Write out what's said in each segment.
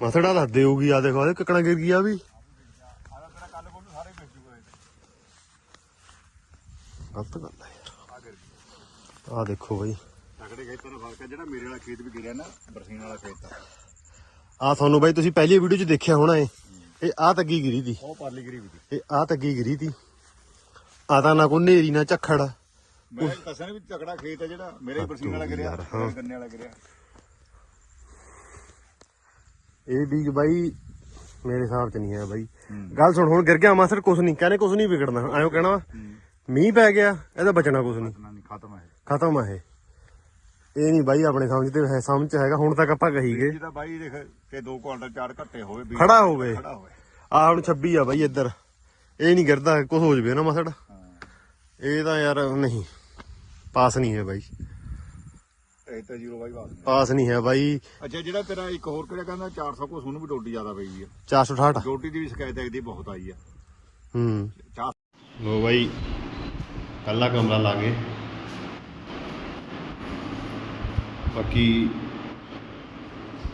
ਮਸੜਾ ਦੱਸ ਦੇਊਗੀ ਆ ਦੇਖੋ ਇਹ ਕਿਕਣਾ ਗਿਰ ਗਿਆ ਵੀ। ਗਲਤ ਗੱਲ ਹੈ ਯਾਰ। ਆ ਦੇਖੋ ਬਈ। ਤਕੜੇ ਖੇਤਾਂ ਦਾ ਫ਼ਰਕ ਹੈ ਜਿਹੜਾ ਮੇਰੇ ਵਾਲਾ ਖੇਤ ਵੀ ਗਿਰਿਆ ਨਾ ਬਰਸੀਨ ਵਾਲਾ ਖੇਤ ਆ। ਤੁਹਾਨੂੰ ਬਾਈ ਤੁਸੀਂ ਪਹਿਲੀ ਵੀਡੀਓ 'ਚ ਦੇਖਿਆ ਹੋਣਾ ਏ ਇਹ ਆ ਤੱਗੀ ਗਿਰੀ ਤੀ ਉਹ ਪਰਲੀ ਗਰੀ ਵੀ ਦੀ। ਇਹ ਆ ਤੱਗੀ ਗਿਰੀ ਤੀ ਆ ਤਾਂ ਨਾ ਕੋਈ ਨੇਰੀ ਨਾ ਝੱਖੜ। ਮੈਂ ਦੱਸਿਆ ਨੀ ਵੀ ਤਕੜਾ ਖੇਤ ਹੈ ਜਿਹੜਾ ਮੇਰੇ ਬਰਸੀਨ ਵਾਲਾ ਗਿਰਿਆ। ਗੰਨੇ ਵਾਲਾ ਗਿਰਿਆ। ਇਹ ਬੀਜ ਬਾਈ ਮੇਰੇ ਹਿਸਾਬ 'ਚ ਨਹੀਂ ਹੈ ਬਾਈ। ਗੱਲ ਸੁਣ ਹੁਣ ਗਿਰ ਗਿਆ ਮਾਸਰ ਕੁਛ ਨਹੀਂ। ਕਹਿੰਦੇ ਕੁਛ ਨਹੀਂ ਵਿਗੜਨਾ। ਐਂ ਕਹਿਣਾ ਵਾ, ਮੀਂਹ ਪੈ ਗਿਆ ਇਹਦਾ ਬਚਣਾ ਕੁਛ ਨਹੀਂ। ਖਤਮ ਹੈ ਖਤਮ ਆ ਇਹ। ਇਹ ਨਹੀਂ ਬਾਈ ਆਪਣੇ ਸਮਝ ਤੇ ਹੈ ਸਮਝ 'ਚ ਹੈਗਾ। ਹੁਣ ਤੱਕ ਆਪਾਂ ਕਹੀ ਗਏ। ਜਿਹਦਾ ਬਾਈ ਦੇਖ ਕਿ 2 ਕੁਆਂਟਲ 4 ਘੱਟੇ ਹੋਵੇ ਬੀਜ ਖੜਾ ਹੋਵੇ ਖੜਾ ਹੋਵੇ। ਆ ਹੁਣ 26 ਆ ਬਾਈ ਇੱਧਰ। ਇਹ ਨਹੀਂ ਗਿਰਦਾ ਕੁਛ ਹੋ ਜਵੇ ਨਾ ਮਸੜ। ਹਾਂ। ਇਹ ਤਾਂ ਯਾਰ ਨਹੀਂ ਪਾਸ ਨਹੀਂ ਹੈ ਬਾਈ। ਇਹ ਤਾਂ ਜ਼ੀਰੋ ਬਾਈ ਬਾਤ ਪਾਸ ਨਹੀਂ ਹੈ ਬਾਈ। ਅੱਛਾ ਜਿਹੜਾ ਤੇਰਾ ਇੱਕ ਹੋਰ ਕਿਹੜਾ ਕਹਿੰਦਾ 400 ਕੋ ਉਹਨੂੰ ਵੀ ਡੋਡੀ ਜ਼ਿਆਦਾ ਪਈ ਆ। 468 ਡੋਡੀ ਦੀ ਵੀ ਸ਼ਿਕਾਇਤ ਇਹਦੀ ਬਹੁਤ ਆਈ ਆ। ਹੂੰ। ਚਾਰ ਲੋ ਬਾਈ ਕੱਲਾ ਕਮਰਾ ਲਾ ਗਏ ਬਾਕੀ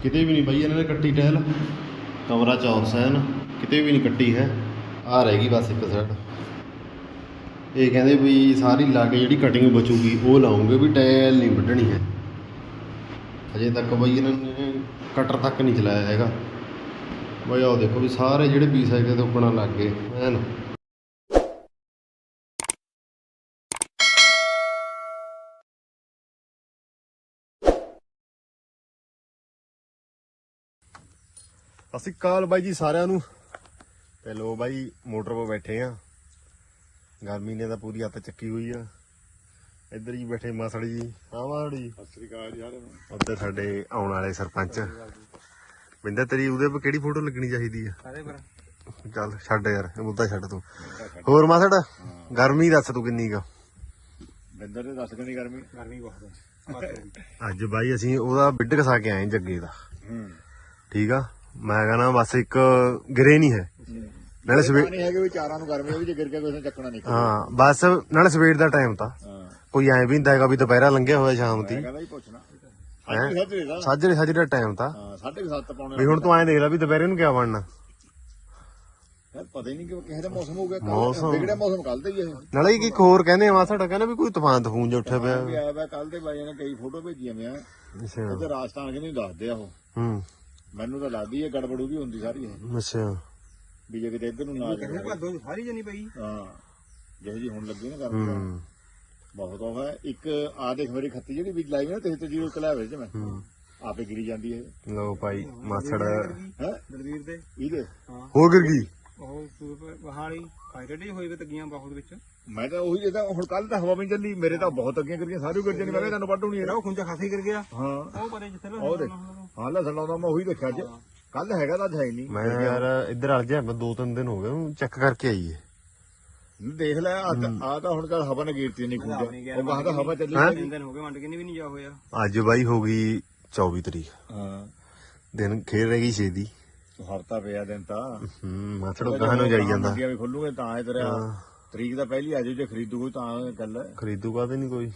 ਕਿਤੇ ਵੀ ਨਹੀਂ ਬਾਈ ਇਹਨਾਂ ਨੇ ਕੱਟੀ ਟਹਿਲ। ਕਮਰਾ ਚੌਰਸ ਹੈ ਨਾ ਕਿਤੇ ਵੀ ਨਹੀਂ ਕੱਟੀ ਹੈ। ਆ ਰਹਿ ਗਈ ਬਸ ਇੱਕ ਸਾਈਡ ਇਹ ਕਹਿੰਦੇ ਵੀ ਸਾਰੀ ਲਾ ਕੇ ਜਿਹੜੀ ਕਟਿੰਗ ਬਚੂਗੀ ਉਹ ਲਾਉਂਗੇ ਵੀ ਟਾਇਲ ਨਹੀਂ ਵੱਢਣੀ ਹੈ। ਅਜੇ ਤੱਕ ਬਾਈ ਇਹਨਾਂ ਨੇ ਕਟਰ ਤੱਕ ਨਹੀਂ ਚਲਾਇਆ ਹੈਗਾ। ਬਈ ਆਓ ਦੇਖੋ ਵੀ ਸਾਰੇ ਜਿਹੜੇ ਪੀਸ ਹੈਗੇ ਤੇ ਉੱਪਣਾ ਲੱਗ ਗਏ ਐਨ ਸਤਿ ਸ਼੍ਰੀ ਬਾਈ ਜੀ ਸਾਰਿਆਂ ਨੂੰ। ਤੇ ਲੋ ਬਾਈ ਮੋਟਰ 'ਤੇ ਬੈਠੇ ਆ। ਗਰਮੀ ਨੇ ਤਾਂ ਪੂਰੀ ਹੱਥ ਚੱਕੀ ਹੋਈ ਆ। ਇੱਧਰ ਹੀ ਬੈਠੇ ਮਾਸੜ ਜੀ। ਹਾਂ ਮਾਸੜ ਜੀ। ਸਤਿ ਸ੍ਰੀ ਅਕਾਲ ਯਾਰ ਉੱਧਰ ਸਾਡੇ ਆਉਣ ਵਾਲੇ ਸਰਪੰਚ। ਬਿੰਦਰ ਤੇਰੀ ਉਹਦੇ 'ਤੇ ਕਿਹੜੀ ਫੋਟੋ ਲੱਗਣੀ ਚਾਹੀਦੀ ਆ? ਸਾਰੇ ਪਰ। ਚੱਲ ਛੱਡ ਯਾਰ ਇਹ ਮੁੱਦਾ ਛੱਡ ਤੂੰ। ਹੋਰ ਮਾਸੜ ਗਰਮੀ ਦੱਸ ਤੂੰ ਕਿੰਨੀ ਕਾ? ਬਿੰਦਰ ਦੱਸ ਕਿੰਨੀ ਗਰਮੀ। ਗਰਮੀ ਬਹੁਤ ਅੱਜ ਬਾਈ ਅਸੀਂ ਉਹਦਾ ਬਿੱਡ ਕਸਾ ਕੇ ਆਏ ਜੱਗੇ ਦਾ। ਹੂੰ। ਠੀਕ ਆ? ਮੈਂ ਕਹਿੰਦਾ ਬਸ ਇੱਕ ਗਰੇ ਨਹੀਂ ਹੈ। ਨਾਲੇ ਸਵੇਰ ਨਹੀਂ ਹੈਗੇ ਵੀ ਚਾਰਾਂ ਨੂੰ ਗਰਮੀ ਉਹ ਵੀ ਜੇ ਗਿਰ ਕੇ ਕੋਈ ਨੇ ਚੱਕਣਾ ਨਹੀਂ। ਹਾਂ ਬਸ ਨਾਲੇ ਸਵੇਰ ਦਾ ਟਾਈਮ ਤਾਂ। ਹਾਂ। ਕੋਈ ਐਂ ਵੀ ਹੁੰਦਾ ਹੈਗਾ ਵੀ ਦੁਪਹਿਰਾ ਲੰਘਿਆ ਹੋਇਆ ਸ਼ਾਮ ਦੀ। ਕਹਿੰਦਾ ਹੀ? ਪੁੱਛਣਾ ਸੱਜਰੇ ਦਾ। ਸਾਜਰੇ ਸਾਜਰੇ ਟਾਈਮ ਤਾਂ। ਹਾਂ 7:30 ਪਾਉਣੇ ਵੀ ਹੁਣ ਤੂੰ ਐਂ ਦੇਖ ਲੈ ਵੀ ਦੁਪਹਿਰੇ ਨੂੰ ਕਿਆ ਬਣਨਾ। ਯਾਰ ਪਤਾ ਹੀ ਨਹੀਂ ਕਿ ਕਿਸੇ ਦਾ ਮੌਸਮ ਹੋ ਗਿਆ ਮੌਸਮ। ਵਿਗੜਿਆ ਮੌਸਮ ਕੱਲ ਤੇ ਹੀ ਇਹ। ਨਾਲੇ ਇੱਕ ਇੱਕ ਹੋਰ ਕਹਿੰਦੇ ਆ ਸਾਡਾ ਕਹਿੰਦਾ ਵੀ ਕੋਈ ਤੂਫਾਨ ਤਫੂਨ ਜਿਹਾ ਉੱਠਿਆ ਪਿਆ। ਵੀ ਆਇਆ ਵਾ ਕੱਲ ਤੇ ਬਾਈਆਂ ਨੇ ਕਈ ਫੋਟੋ ਭੇਜੀਆਂ ਮੈਂ ਅੱਛਾ। ਤੇ ਰਾਜਸਥਾਨ ਕਿ ਨਹੀਂ ਦੱਸਦੇ ਆ ਉਹ। ਹੂੰ। ਮੈਨੂੰ ਤਾਂ ਲੱਗਦੀ ਹੈ ਗੜਬੜੂ ਵੀ ਹੁੰਦੀ ਸਾਰੀ ਇਹ। ਅੱਛਾ। ਵੀ ਜੇ ਕਿਤੇ ਇੱਧਰ ਨੂੰ ਨਾ ਜਾਵੇ। ਭਾਦੋ ਸਾਰੀ ਜਣੀ ਪਈ? ਹਾਂ। ਜਿਹੇ ਜੀ ਹੁਣ ਲੱਗੀ ਨਾ ਕਰਨ ਹੂੰ ਬਹੁਤ ਉਹ ਹੈ। ਇੱਕ ਆ ਦੇਖ ਮੇਰੀ ਖੱਤੀ ਜਿਹੜੀ ਵੀ ਲਾਈ ਨਾ ਤੇ ਤੇ ਜੀਰੋ ਕਲਾ ਵਿੱਚ ਮੈਂ। ਆਪੇ ਗਿਰੀ ਜਾਂਦੀ ਹੈ। ਲੋ ਭਾਈ ਮਾਸੜ ਹੈ? ਦਲਵੀਰ ਦੇ। ਇਹਦੇ? ਹੋ। ਗਿਰ ਗਈ? ਉਹ ਸੂਪ ਵਹਾਲੀ ਫਾਇਰਡੇ ਹੋਏ ਵੇ ਤਗੀਆਂ ਬਹੁਤ ਵਿੱਚ। ਮੈਂ ਤਾਂ ਉਹੀ ਜਿਹਦਾ ਹੁਣ ਕੱਲ ਤਾਂ ਹਵਾ ਵੀ ਚੱਲੀ ਮੇਰੇ ਤਾਂ ਬਹੁਤ ਅੱਗੀਆਂ ਕਰੀਆਂ ਸਾਰੀ ਗਿਰ ਜਾਣੀ ਮੈਂ ਕਿਹਾ ਤੈਨੂੰ ਵੱਢੂ ਨਹੀਂ ਉਹ ਖੁੰਝਾ ਖਾਸੀ ਕਰ ਗਿਆ। ਹਾਂ। ਉਹ ਪਰੇ ਜਿੱਥੇ ਉਹ ਦੇਖ। ਹਾਂ ਲੈ ਲਾਉਂਦਾ ਮੈਂ ਉਹੀ ਦੇਖਿਆ ਅੱਜ। ਕੱਲ ਹੈਗਾ ਤਾਂ ਅੱਜ ਹੈ ਹੀ ਨਹੀਂ। ਮੈਂ ਯਾਰ ਇੱਧਰ ਅੜ ਜਾ ਮੈਂ ਦੋ ਤਿੰਨ ਦਿਨ ਹੋ ਗਏ ਚੈੱਕ ਕਰਕੇ ਆਈਏ ਦੇਖ ਲੈ ਆ ਤਾਂ ਹੁਣ ਕੱਲ ਹਵਾ ਨੇ ਗੀਰਤੀ ਨਹੀਂ ਖੁੰਝਾ ਉਹ ਕਹਦਾ ਹਵਾ ਚੱਲੀ ਤਿੰਨ ਦਿਨ ਹੋ ਗਏ ਮੰਡ ਕਿੰਨੀ ਵੀ ਨਹੀਂ ਜਾ ਹੋਇਆ। ਅੱਜ ਬਾਈ ਹੋ ਗਈ 24 ਤਰੀਕ। ਹਾਂ। ਦਿਨ ਖੇਡ ਰਹਿ ਛੇ ਦੀ ਹਫਤਾ ਪਿਆ ਦਿਨ ਤਾਂ। ਹੂੰ ਮਾਸੜ ਗਾਹਾਂ ਨੂੰ ਜਾਈ ਜਾਂਦਾ। ਮੰਡੀਆਂ ਵੀ ਖੁੱਲੂਗੇ ਤਾਂ ਇਹ ਤੇਰਾ ਤਰੀਕ ਤਾਂ ਪਹਿਲੀ ਆ ਜਾਊ ਜੇ ਖਰੀਦੂ ਕੋਈ ਤਾਂ ਗੱਲ ਹੈ ਖਰੀਦੂਗਾ ਤੇ ਨਹੀਂ ਕੋਈ।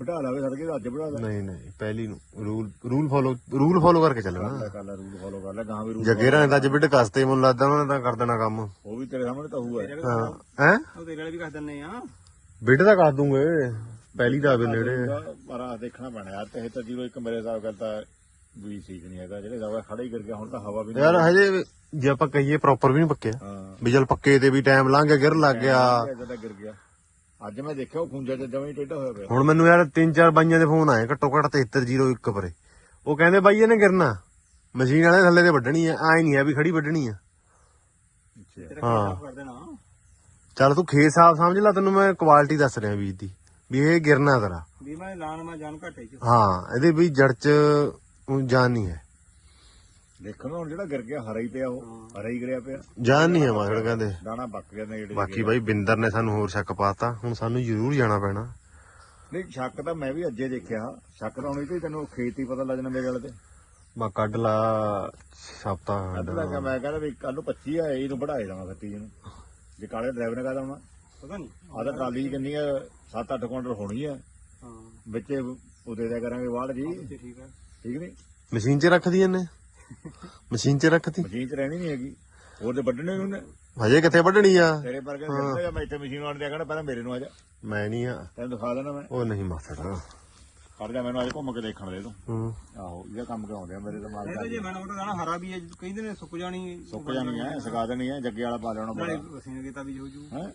ਵਧਾ ਲਾਵੇ ਸੜਕੇ ਅੱਜ ਵਧਾ ਲੈ। ਨਹੀਂ ਨਹੀਂ ਪਹਿਲੀ ਨੂੰ। Rule rule follow rule follow ਕਰਕੇ ਚੱਲਣਾ। ਕਰ ਲੈ ਰੂਲ ਫੋਲੋ ਕਰ ਲੈ ਗਾਂ ਵੀ ਰੂਲ ਜੱਗੇਰਾਂ ਨੇ ਤਾਂ ਅੱਜ ਬਿੱਡ ਕਸਤੇ ਮੈਨੂੰ ਲੱਗਦਾ ਉਹਨਾਂ ਤਾਂ ਕਰ ਦੇਣਾ ਕੰਮ। ਉਹ ਵੀ ਤੇਰੇ ਸਾਹਮਣੇ ਤਾਂ ਹੋਊਗਾ। ਹਾਂ ਹੈ? ਉਹ ਤੇਰੇ ਵਾਲੇ ਵੀ ਕਰ ਦਿੰਨੇ ਆ। ਬਿੱਡ ਤਾਂ ਕਰ ਦੂੰਗੇ ਪਹਿਲੀ ਦਾ ਵੀ ਨੇੜੇ। ਪਰ ਆ ਦੇਖਣਾ ਪੈਣਾ ਯਾਰ ਤੇ ਤਾਂ ਜੀਰੋ ਇੱਕ ਮੇਰੇ ਹਿਸਾਬ ਗੱਲ ਤਾਂ ਵੀ ਠੀਕ ਨਹੀਂ ਹੈਗਾ ਜਿਹੜੇ ਦਵਾ ਖੜਾ ਹੀ ਕਰ ਗਿਆ ਹੁਣ ਤਾਂ ਹਵਾ ਵੀ ਨਹੀਂ ਯਾਰ ਹਜੇ ਜੇ ਆਪਾਂ ਕਹੀਏ ਪ੍ਰੋਪਰ ਵੀ ਨਹੀਂ ਪੱਕਿਆ। ਵੀ ਚੱਲ ਪੱਕੇ ਤੇ ਵੀ ਟਾਈਮ ਲੰਘ ਗਿਆ ਗਿਰ ਲੱਗ ਗਿਆ। ਤਾਂ ਗਿਰ ਗਿਆ। ਅੱਜ ਮੈਂ ਦੇਖਿਆ ਉਹ ਖੁੰਝਾ ਚ ਜਮਾਂ ਹੀ ਟੇਢਾ ਹੋਇਆ ਪਿਆ। ਹੁਣ ਮੈਨੂੰ ਯਾਰ ਤਿੰਨ ਚਾਰ ਬਾਈਆਂ ਦੇ ਫੋਨ ਆਏ ਘੱਟੋ ਘੱਟ 7301 ਪਰੇ। ਉਹ ਕਹਿੰਦੇ ਬਾਈ ਇਹਨੇ ਗਿਰਨਾ। ਮਸ਼ੀਨ ਵਾਲੇ ਥੱਲੇ ਤੇ ਵੱਢਣੀ ਆ ਆਏ ਨਹੀਂ ਆ ਵੀ ਖੜੀ ਵੱਢਣੀ ਆ। ਅੱਛਾ। ਤੇਰਾ ਹਾਂ। ਖੇਤ ਕਰ ਦੇਣਾ। ਚੱਲ ਤੂੰ ਖੇਤ ਸਾਫ਼ ਸਮਝ ਲੈ ਤੈਨੂੰ ਮੈਂ ਕੁਆਲਿਟੀ ਦੱਸ ਰਿਹਾ ਬੀਜ ਦੀ ਵੀ ਇਹ ਗਿਰਨਾ ਤੇਰਾ ਵੀ ਮੈਂ ਲਾਣ ਮੈਂ ਜਾਨ ਘਟੇ ਚ। ਹਾਂ ਇਹਦੇ ਵੀ ਜੜ ਚ ਊਂ ਜਾਨ ਨਹੀਂ ਹੈ। ਦੇਖਣ ਹੁਣ ਜਿਹੜਾ ਗਿਰ ਗਿਆ ਹਰਾ ਹੀ ਪਿਆ ਉਹ ਹਰਾ ਹੀ ਗਿਰਿਆ ਪਿਆ। ਜਾਨ ਨਹੀਂ ਹੈ ਮਾਸੜ ਕਹਿੰਦੇ ਦਾਣਾ ਬੱਕ ਗਿਆ ਨੇ ਜਿਹੜੇ ਬਾਕੀ ਬਾਈ ਬਿੰਦਰ ਨੇ ਸਾਨੂੰ ਹੋਰ ਸ਼ੱਕ ਪਾਤਾ ਹੁਣ ਸਾਨੂੰ ਜ਼ਰੂਰ ਜਾਣਾ ਪੈਣਾ। ਨਹੀਂ ਸ਼ੱਕ ਤਾਂ ਮੈਂ ਵੀ ਅੱਜੇ ਦੇਖਿਆ। ਸ਼ੱਕ ਤਾਂ ਹੋਣੀ ਤੇ ਤੈਨੂੰ ਖੇਤ ਹੀ ਪਤਾ ਲੱਗ ਜਾਣਾ ਮੇਰੇ ਵਾਲੇ ਤੇ। ਮੈਂ ਕੱਢ ਲਾ ਛਾਪਤਾ ਅੱਧ ਲੱਗਾ ਮੈਂ ਕਹਿੰਦਾ ਵੀ ਕੱਲ ਨੂੰ 25 ਆ ਇਹਨੂੰ ਵਧਾਏ ਦੇਵਾਂ ਖੱਤੀ ਨੂੰ। ਜੇ ਕਾਲੇ ਡਰਾਈਵਰ ਨੇ ਕਹਦਾ ਹੁਣ ਪਤਾ ਨਹੀਂ। ਤਾਂ ਟਰਾਲੀ ਕਿੰਨੀ ਆ 7-8 ਕੁਇੰਟਲ ਹੋਣੀ ਆ। ਹਾਂ। ਵਿੱਚ ਉਹਦੇ ਦਾ ਕਰਾਂਗੇ ਵਾੜ ਜੀ। ਠੀਕ ਆ ਠੀਕ ਨਹੀਂ? ਮਸ਼ੀਨ 'ਚ ਰੱਖਦੀ ਇਹਨੇ? ਮਸ਼ੀਨ 'ਚ ਰੱਖਤੀ? ਮਸ਼ੀਨ 'ਚ ਰਹਿਣੀ ਨਹੀਂ ਹੈਗੀ। ਹੋਰ ਤੇ ਵੱਢਣੇ ਨੂੰ ਨੇ ਹਜੇ ਕਿੱਥੇ ਵੱਢਣੀ ਆ? ਤੇਰੇ ਵਰਗੇ ਕਹਿੰਦੇ ਜਾਂ ਮੈਂ ਇੱਥੇ ਮਸ਼ੀਨ ਆਣ ਦਿਆ ਕਹਿੰਦਾ ਪਹਿਲਾਂ ਮੇਰੇ ਨੂੰ ਆ ਜਾ। ਮੈਂ ਨਹੀਂ ਆ। ਤੈਨੂੰ ਦਿਖਾ ਦੇਣਾ ਮੈਂ। ਉਹ ਨਹੀਂ ਮਾਸੜ ਖੜ ਜਾ ਮੈਨੂੰ ਅੱਜ ਘੁੰਮ ਕੇ ਦੇਖਣ ਦੇ ਤੂੰ। ਹੂੰ। ਆਹੋ ਇਹਦਾ ਕੰਮ ਕਰਾਉਂਦੇ ਆ ਮੇਰੇ ਦਿਮਾਗ ਇਹ ਤਾਂ ਜੇ ਮੈਂ ਉਹਦਾ ਦਾਣਾ ਹਰਾ ਵੀ ਹੈ ਕਹਿੰਦੇ ਨੇ ਸੁੱਕ ਜਾਣੀ। ਸੁੱਕ ਜਾਣੀ ਹੈ ਸਕਾ ਦੇਣੀ ਹੈ ਜੱਗੇ ਵਾਲਾ ਪਾ ਲੈਣਾ ਨਾਲੇ ਬੜਾ ਵਸੀਨ ਕੀਤਾ ਵੀ ਹੋ ਜੂ। ਹੈ?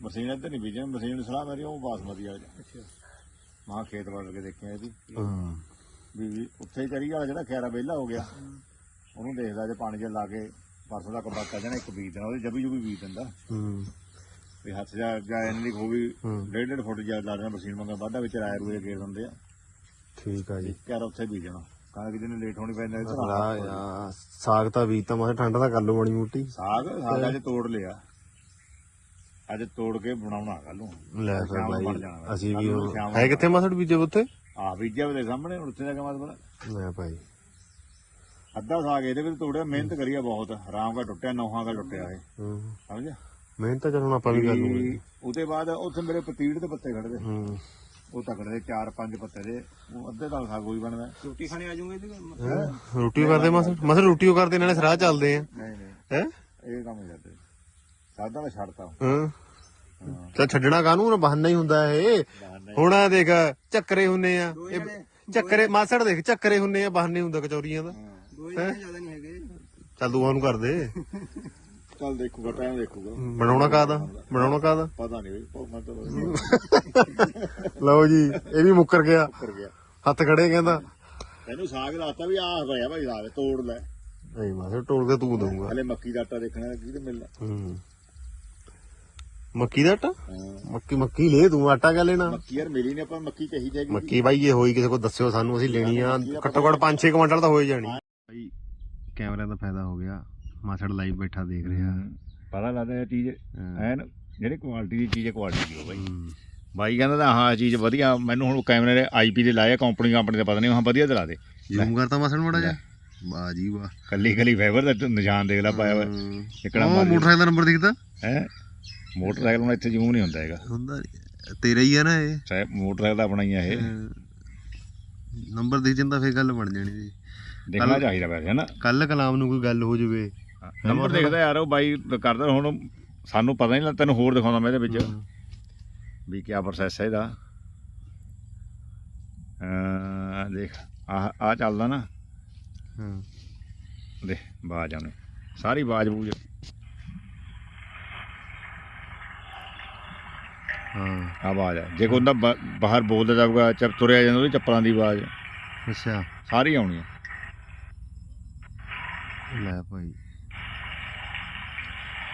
ਮਸ਼ੀਨ ਇੱਧਰ ਨਹੀਂ ਬੀਜਣੀ ਮਸ਼ੀਨ ਦੀ ਸਲਾਹ ਮੇਰੀ ਉਹ ਬਾਸਮਤੀ ਵਾਲੀ। ਅੱਛਾ। ਮਾਂ ਖੇਤ ਵੱਲ ਕੇ ਦੇਖਿਆ ਇਹਦੀ। ਹੂੰ। ਵੀ ਉੱਥੇ ਚਰੀ ਵਾਲਾ ਜਿਹੜਾ ਖੈਰਾ ਵਿਹਲਾ ਹੋ ਗਿਆ। ਉਹਨੂੰ ਦੇਖਦਾ ਜੇ ਪਾਣੀ ਜਿਹਾ ਲਾ ਕੇ ਪਰਸੋਂ ਦਾ ਕਬਾਤਾ ਜਣਾ ਇੱਕ ਬੀਜ ਦੇਣਾ ਉਹਦੇ ਜਬੀ ਜੁਬੀ ਬੀਜ ਦਿੰਦਾ। ਹੂੰ। ਵੀ ਹੱਥ ਜਾ ਜਾ ਖੋਵੀ ਹੂੰ। ਡੇਢ ਡੇਢ ਫੁੱਟ ਜਾ ਲਾ ਦੇਣਾ ਮਸ਼ੀਨ ਮੰਗਾ ਵਾਧਾ ਵਿੱਚ ਰਾਇਰ ਰੂਏ ਗੇਰ ਦਿੰਦੇ ਆ। ਠੀਕ ਆ ਜੀ। ਘਰ ਉੱਥੇ ਬੀਜਣਾ ਕਣਕ ਜਿਹਨੇ ਲੇਟ ਹੋਣੀ ਪੈਂਦਾ ਇੱਧਰ ਲਾ ਯਾ ਸਾਗ ਤਾਂ ਵੀ ਤਾਂ ਮੈਂ ਠੰਡ ਦਾ ਕਰ ਲੂ ਬਣੀ ਮੋਟੀ। ਸਾਗ ਸਾਗ ਅੱਜ ਤੋੜ ਲਿਆ। ਅੱਜ ਤੋੜ ਕੇ ਬਣਾਉਣਾ ਕੱਲ ਨੂੰ। ਲੈ ਫਿਰ ਬਾਈ। ਅਸੀਂ ਵੀ ਹੈ ਕਿੱਥੇ ਮਾਸੜ ਬੀਜੇ ਉੱਥੇ? ਆ ਬੀਜਿਆ ਉਹਦੇ ਸਾਹਮਣੇ ਹੁਣ ਉੱਥੇ ਦਾ ਕਮਾਦ ਬਣਾ। ਲੈ ਭਾਈ। ਅੱਧਾ ਸਾਗ ਇਹਦੇ ਵਿੱਚ ਤੋੜਿਆ ਮਿਹਨਤ ਕਰੀਆ ਬਹੁਤ ਆਰਾਮ ਦਾ ਟੁੱਟਿਆ ਨੌਹਾਂ ਦਾ ਟੁੱਟਿਆ ਇਹ। ਹੂੰ। ਸਮਝਿਆ ਮਿਹਨਤ ਤਾਂ ਚੱਲ ਹੁਣ ਆਪਾਂ ਵੀ ਕਰ ਲੂਗੇ ਉਹਦੇ ਬਾਅਦ ਉੱਥੇ ਮੇਰੇ ਪਤੀੜ ਦੇ ਪੱਤੇ ਖੜਦੇ ਹੂੰ। ਉਹ ਤਕੜੇ ਦੇ ਚਾਰ ਪੰਜ ਪੱਤੇ ਦੇ। ਉਹ ਅੱਧੇ ਦਾ ਸਾਗ ਕੋਈ ਬਣਦਾ। ਰੋਟੀ ਖਾਣੇ ਆ ਜਾਊਂਗੇ ਇਹਦੇ ਰੋਟੀ ਕਰਦੇ ਮਾਸੜ? ਮਾਸੜ ਰੋਟੀ ਓ ਕਰਦੇ ਨਾਲੇ ਸਰਾਹ ਚੱਲਦੇ ਆ। ਨਹੀਂ ਨਹੀਂ। ਹੈ? ਇਹ ਕੰਮ ਕਰਦੇ। ਸਾਦਾ ਮੈਂ ਛੱਡਤਾ ਹਾਂ। ਤਾਂ ਛੱਡਣਾ ਕਾਹਨੂੰ? ਬਹਾਨਾ ਹੀ ਹੁੰਦਾ ਇਹ। ਹੁਣ ਆ ਦੇਖ ਚੱਕਰੇ ਹੁੰਨੇ ਆ। ਇਹ ਚੱਕਰੇ ਮਾਸੜ ਦੇਖ ਚੱਕਰੇ ਹੁੰਨੇ ਆ ਬਹਾਨੇ ਹੁੰਦਾ ਕਚੌਰੀਆਂ ਦਾ। ਦੋ ਜਣੇ ਜ਼ਿਆਦਾ ਨਹੀਂ ਹੈਗੇ। ਚੱਲ ਦੂਆਂ ਨੂੰ ਕਰਦੇ ਚੱਲ ਦੇਖੂਗਾ ਟਾਈਮ ਦੇਖੂਗਾ। ਬਣਾਉਣਾ ਕਾਦਾ ਬਣਾਉਣਾ ਕਾਦਾ ਪਤਾ ਨਹੀਂ ਬਈ ਮੈਂ ਤਾਂ ਬਸ ਲਓ ਜੀ ਇਹ ਵੀ ਮੁੱਕਰ ਗਿਆ। ਕਰ ਗਿਆ। ਹੱਥ ਖੜੇ ਕਹਿੰਦਾ। ਤੈਨੂੰ ਸਾਗ ਲਾਤਾ ਵੀ ਆਹ ਹੋਇਆ ਭਾਈ ਸਾਗ ਤੋੜ ਲੈ। ਨਹੀਂ ਮਾਸੜ ਟੋਲ ਕੇ ਤੂੰ ਦਊਗਾ। ਹਲੇ ਮੱਕੀ ਦਾ ਆਟਾ ਦੇਖਣਾ ਕੀ ਤੇ ਮਿਲਣਾ। ਹੂੰ। ਮੱਕੀ ਦਾ ਆਟਾ? ਹਾਂ। ਮੱਕੀ ਮੱਕੀ ਲੈ ਤੂੰ ਆਟਾ ਕਿਆ ਲੈਣਾ? ਮੱਕੀ ਯਾਰ ਮਿਲੀ ਨਹੀਂ ਆਪਾਂ ਮੱਕੀ ਚਾਹੀਦੀ ਹੈਗੀ। ਮੱਕੀ ਬਾਈ ਇਹ ਹੋਈ ਕਿਸੇ ਕੋ ਦੱਸਿਓ ਸਾਨੂੰ ਅਸੀਂ ਲੈਣੀ ਆ। ਘੱਟੋ ਘੱਟ 5-6 ਕੁਇੰਟਲ ਤਾਂ ਹੋਈ ਜਾਣੀ। ਬਾਈ ਕੈਮਰੇ ਦਾ ਫਾਇਦਾ ਹੋ ਗਿਆ ਮਾਸੜ ਲਾਈਵ ਬੈਠਾ ਦੇਖ ਰਿਹਾ। ਪਤਾ ਲੱਗਦਾ ਇਹ ਚੀਜ਼ ਹਾਂ। ਐਨ ਜਿਹੜੀ ਕੁਆਲਿਟੀ ਦੀ ਚੀਜ਼ ਹੈ ਕੁਆਲਿਟੀ ਦੀ ਹੋ ਬਾਈ। ਬਾਈ ਕਹਿੰਦਾ ਤਾਂ ਹਾਂ ਚੀਜ਼ ਵਧੀਆ ਮੈਨੂੰ ਹੁਣ ਕੈਮਰੇ ਦੇ ਆਈਪੀ ਦੇ ਲਾਇਆ ਕੰਪਨੀ ਕੰਪਨੀ ਦਾ ਪਤਾ ਨਹੀਂ ਹਾਂ ਵਧੀਆ ਦਿਲਾ ਦੇ। ਜ਼ੂਮ ਕਰਤਾ ਮਾਸੜ ਮੜਾ ਜਾ ਵਾਹ ਜੀ ਵਾਹ। ਕੱਲੀ ਕੱਲੀ ਫਾਈਬਰ ਦਾ ਨਿਸ਼ਾਨ ਦੇਖ ਲੈ ਪਾਇਆ ਹੋਇਆ। ਹੂੰ। ਇਕੜਾ ਉਹ ਮਾਰੀ ਮੋਟਰਸਾਈਕਲ ਦਾ ਨੰਬਰ ਦਿਖਦਾ? ਹੈ? ਮੋਟਰਸਾਈਕਲ ਨੂੰ ਇੱਥੇ ਜ਼ੂਮ ਨਹੀਂ ਹੁੰਦਾ ਹੈਗਾ। ਹੁੰਦਾ ਨੀ। ਤੇਰਾ ਹੀ ਆ ਨਾ ਇਹ। ਚਾਹੇ ਮੋਟਰਸਾਈਕਲ ਦਾ ਆਪਣਾ ਹੀ ਆ ਇਹ। ਨੰਬਰ ਦਿਖ ਜਾਂਦਾ ਫੇਰ ਗੱਲ ਬਣ ਜਾਣੀ ਜੀ। ਦੇਖਣਾ ਚਾਹੀਦਾ ਵੈਸੇ ਨਾ? ਕੱਲ ਕਲਾਮ ਨੂੰ ਕੋਈ ਗੱਲ ਹੋ ਜਵੇ। ਨੰਬਰ ਦੇਖਦਾ ਯਾਰ ਉਹ ਬਾਈ ਕਰਦਾ ਹੁਣ ਸਾਨੂੰ ਪਤਾ ਨਹੀਂ ਤੈਨੂੰ ਹੋਰ ਦਿਖਾਉਂਦਾ ਮੈਂ ਇਹਦੇ ਵਿੱਚ। ਵੀ ਕੀ ਪ੍ਰੋਸੈਸ ਹੈ ਇਹਦਾ। ਅਹ ਦੇਖ ਆ ਆ ਚੱਲਦਾ ਨਾ। ਹਾਂ। ਦੇਖ ਬਾਜ ਆਉਣੇ ਸਾਰੀ ਬਾਜ ਬੂਜ। ਹਾਂ। ਆਵਾਜ਼ ਆ। ਜੇ ਕੋਈ ਬ- ਬਾਹਰ ਬੋਲਦਾ ਜਾਊਗਾ ਚੱਪ ਤੁਰਿਆ ਜਾਂਦਾ ਉਹਦੀ ਚੱਪਲਾਂ ਦੀ ਆਵਾਜ਼ ਅੱਛਾ। ਸਾਰੀ ਆਉਣੀ ਆ। ਲੈ ਭਾਈ।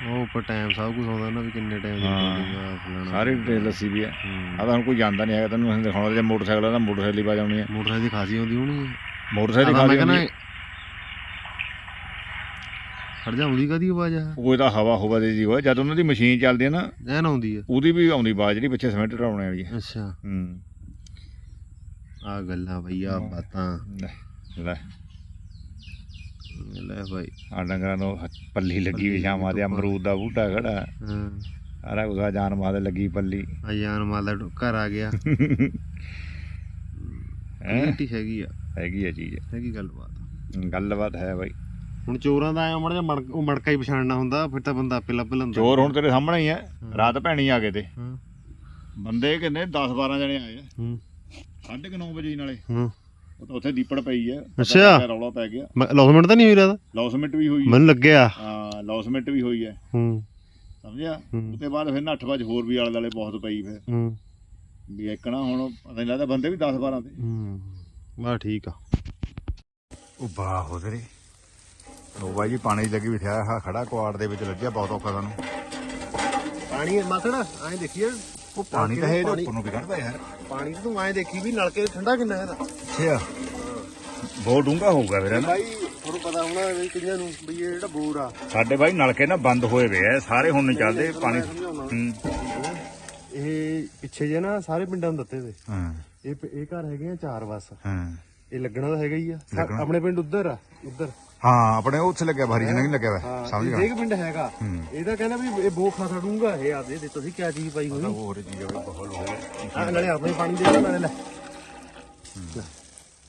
ਉਹ ਉੱਪਰ ਟਾਈਮ ਸਭ ਕੁਝ ਆਉਂਦਾ ਨਾ ਵੀ ਕਿੰਨੇ ਟਾਈਮ ਦੀ ਹਾਂ। ਬੋਲਿੰਗ ਆ ਫਲਾਣਾ ਸਾਰੀ ਡਿਟੇਲ ਦੱਸੀ ਵੀ ਆ। ਹੂੰ। ਆ ਤਾਂ ਹੁਣ ਕੋਈ ਜਾਣਦਾ ਨਹੀਂ ਹੈਗਾ ਤੈਨੂੰ ਅਸੀਂ ਦਿਖਾਉਣਾ ਜੇ ਮੋਟਰਸਾਈਕਲ ਆ ਤਾਂ ਮੋਟਰਸਾਈਕਲ ਦੀ ਆਵਾਜ਼ ਆਉਣੀ ਆ। ਮੋਟਰਸਾਈਕਲ ਦੀ ਖਾਸੀ ਆਉਂਦੀ ਹੋਣੀ ਮੋਟਰਸਾਈਕਲ ਦੀ ਮੈਂ ਖਾਲੀ ਕਹਿੰਦਾ। ਖੜ ਜਾ ਉਹਦੀ ਕਾਦੀ ਆਵਾਜ਼ ਆ? ਉਹ ਤਾਂ ਹਵਾ ਹਵਾ ਦੀ ਜੀ ਹੋਇਆ। ਜਦ ਉਹਨਾਂ ਦੀ ਮਸ਼ੀਨ ਚੱਲਦੀ ਆ ਨਾ ਐਨ ਆਉਂਦੀ ਆ। ਉਹਦੀ ਵੀ ਆਉਂਦੀ ਆਵਾਜ਼ ਜਿਹੜੀ ਪਿੱਛੇ ਸਿਮੈਂਟ ਢਾਉਣੇ ਵਾਲੀ ਆ। ਅੱਛਾ। ਹੂੰ। ਆ ਗੱਲਾਂ ਬਈ ਆ ਬਾਤਾਂ। ਲੈ ਲੈ। ਲੈ ਭਾਈ ਆ ਡੰਗਰਾਂ ਨੂੰ ਹ- ਪੱਲੀ ਲੱਗੀ ਵੀ ਸ਼ਾਮਾਂ ਦੇ ਅਮਰੂਦ ਦਾ ਬੂਟਾ ਖੜਾ। ਹਾਂ। ਸਾਰਾ ਕੁਝ ਜਾਨ ਮਾਂ ਦੇ ਲੱਗੀ ਪੱਲੀ। ਆ ਜਾਨ ਮਾਲ ਘਰ ਆ ਗਿਆ। ਹੈਂ? ਨੀਟੀ ਹੈਗੀ ਆ। ਹੈਗੀ ਆ ਚੀਜ਼। ਹੈਗੀ ਗੱਲਬਾਤ। ਗੱਲਬਾਤ ਹੈ ਬਾਈ। ਹੁਣ ਚੋਰਾਂ ਦਾ ਆਇਆ ਮੜ ਮੜਕ ਉਹ ਮੜਕਾ ਹੀ ਪਛਾਣਨਾ ਹੁੰਦਾ ਫਿਰ ਤਾਂ ਬੰਦਾ ਆਪੇ ਲੱਭ ਲੈਂਦਾ। ਚੋਰ ਹੁਣ ਤੇਰੇ ਸਾਹਮਣੇ ਹੀ ਹੈ। ਰਾਤ ਭੈਣੀ ਆ ਗਏ ਤੇ। ਹਾਂ। ਬੰਦੇ ਕਿੰਨੇ 10 12 ਜਣੇ ਆਏ ਆ। ਹੂੰ। ਸਾਢੇ ਕੁ ਨੌ ਵਜੇ ਨਾਲੇ। ਹੂੰ। ਉਹ ਤਾਂ ਉੱਥੇ ਦੀਪੜ ਪਈ ਪਤਾ ਅੱਛਾ। ਰੌਲਾ ਪੈ ਗਿਆ। ਲੌਸਮੈਂਟ ਤਾਂ ਨਹੀਂ ਹੋਈ ਰਹਾ ਲੌਸਮੈਂਟ ਵੀ ਹੋਈ ਮੈਨੂੰ ਲੱਗਿਆ। ਹਾਂ ਲੌਸਮੈਂਟ ਵੀ ਹੋਈ ਹੈ ਹੂੰ। ਸਮਝਿਆ? ਹੂੰ। ਉਹਦੇ ਬਾਅਦ ਫਿਰ 8 ਵਜੇ ਹੋਰ ਵੀ ਆਲੇ ਦੁਆਲੇ ਬਹੁਤ ਪਈ ਫਿਰ। ਹੂੰ। ਵੀ ਇੱਕਣਾ ਹੁਣ ਪਤਾ ਨਹੀਂ ਲੱਗਦਾ ਬੰਦੇ ਵੀ 10 12 ਤੇ ਹੂੰ। ਬਾ ਠੀਕ ਆ। ਉਹ ਬਾਹ ਉਧਰੇ ਉਹ ਬਾਈ ਜੀ ਪਾਣੀ 'ਚ ਲੱਗੀ ਬਿਠਿਆ ਖੜਾ ਕੁਆੜ ਦੇ ਵਿੱਚ ਲੱਗਿਆ ਬਹੁਤ ਔਖਾ ਸਾਨੂੰ। ਪਾਣੀ ਮਾਸੜਾ ਐਂ ਦੇਖੀਏ। ਉਹ ਪਾਣੀ ਤਾਂ ਇਹ ਉੱਪਰ ਨੂੰ ਵੀ ਕੱਢਦਾ ਯਾਰ। ਪਾਣੀ ਤੂੰ ਐਂ ਦੇਖੀ ਵੀ ਨਲਕੇ ਠੰਡਾ ਕਿੰਨਾ ਇਹਦਾ ਅੱਛਾ। ਬਹੁਤ ਡੂੰਘਾ ਹੋਊਗਾ ਫਿਰ ਨਾ? ਭਾਈ ਤੁਹਾਨੂੰ ਪਤਾ ਹੋਣਾ ਵੀ ਕਿੰਨਿਆਂ ਨੂੰ ਵੀ ਇਹ ਜਿਹੜਾ ਬੋਰ ਆ। ਸਾਡੇ ਬਾਈ ਨਲਕੇ ਨਾ ਬੰਦ ਹੋਏ ਵੇ ਆ ਸਾਰੇ ਹੁਣ ਨਹੀਂ ਚੱਲਦੇ ਪਾਣੀ। ਹੂੰ। ਇਹ ਪਿੱਛੇ ਜੇ ਨਾ ਸਾਰੇ ਪਿੰਡਾਂ ਨੂੰ ਦਿੱਤੇ ਤੇ ਹਾਂ। ਇਹ ਇਹ ਘਰ ਹੈਗੇ ਆ ਚਾਰ ਬਸ। ਹਾਂ। ਇਹ ਲੱਗਣਾ ਤਾਂ ਹੈਗਾ ਹੀ ਆ। ਆਪਣੇ ਪਿੰਡ ਉੱਧਰ ਆ ਉੱਧਰ। ਹਾਂ ਆਪਣੇ ਉੱਥੇ ਲੱਗਿਆ ਭਾਰੀ ਜਨਾ ਨਹੀਂ ਲੱਗਿਆ ਸਮਝ ਗਿਆ। ਦੇਖ ਪਿੰਡ ਹੈਗਾ। ਇਹਦਾ ਕਹਿੰਦਾ ਵੀ ਇਹ ਬਹੁਤ ਖਾਸਾ ਡੂੰਗਾ ਇਹ ਆ ਦੇ ਤੁਸੀਂ ਕੀ ਚੀਜ਼ ਪਾਈ ਹੋਈ? ਹੋਰ ਬਈ ਬਹੁਤ ਆ। ਨਾਲੇ ਆਪਣੇ ਪਾਣੀ ਦੇ ਨਾਲੇ ਲੈ।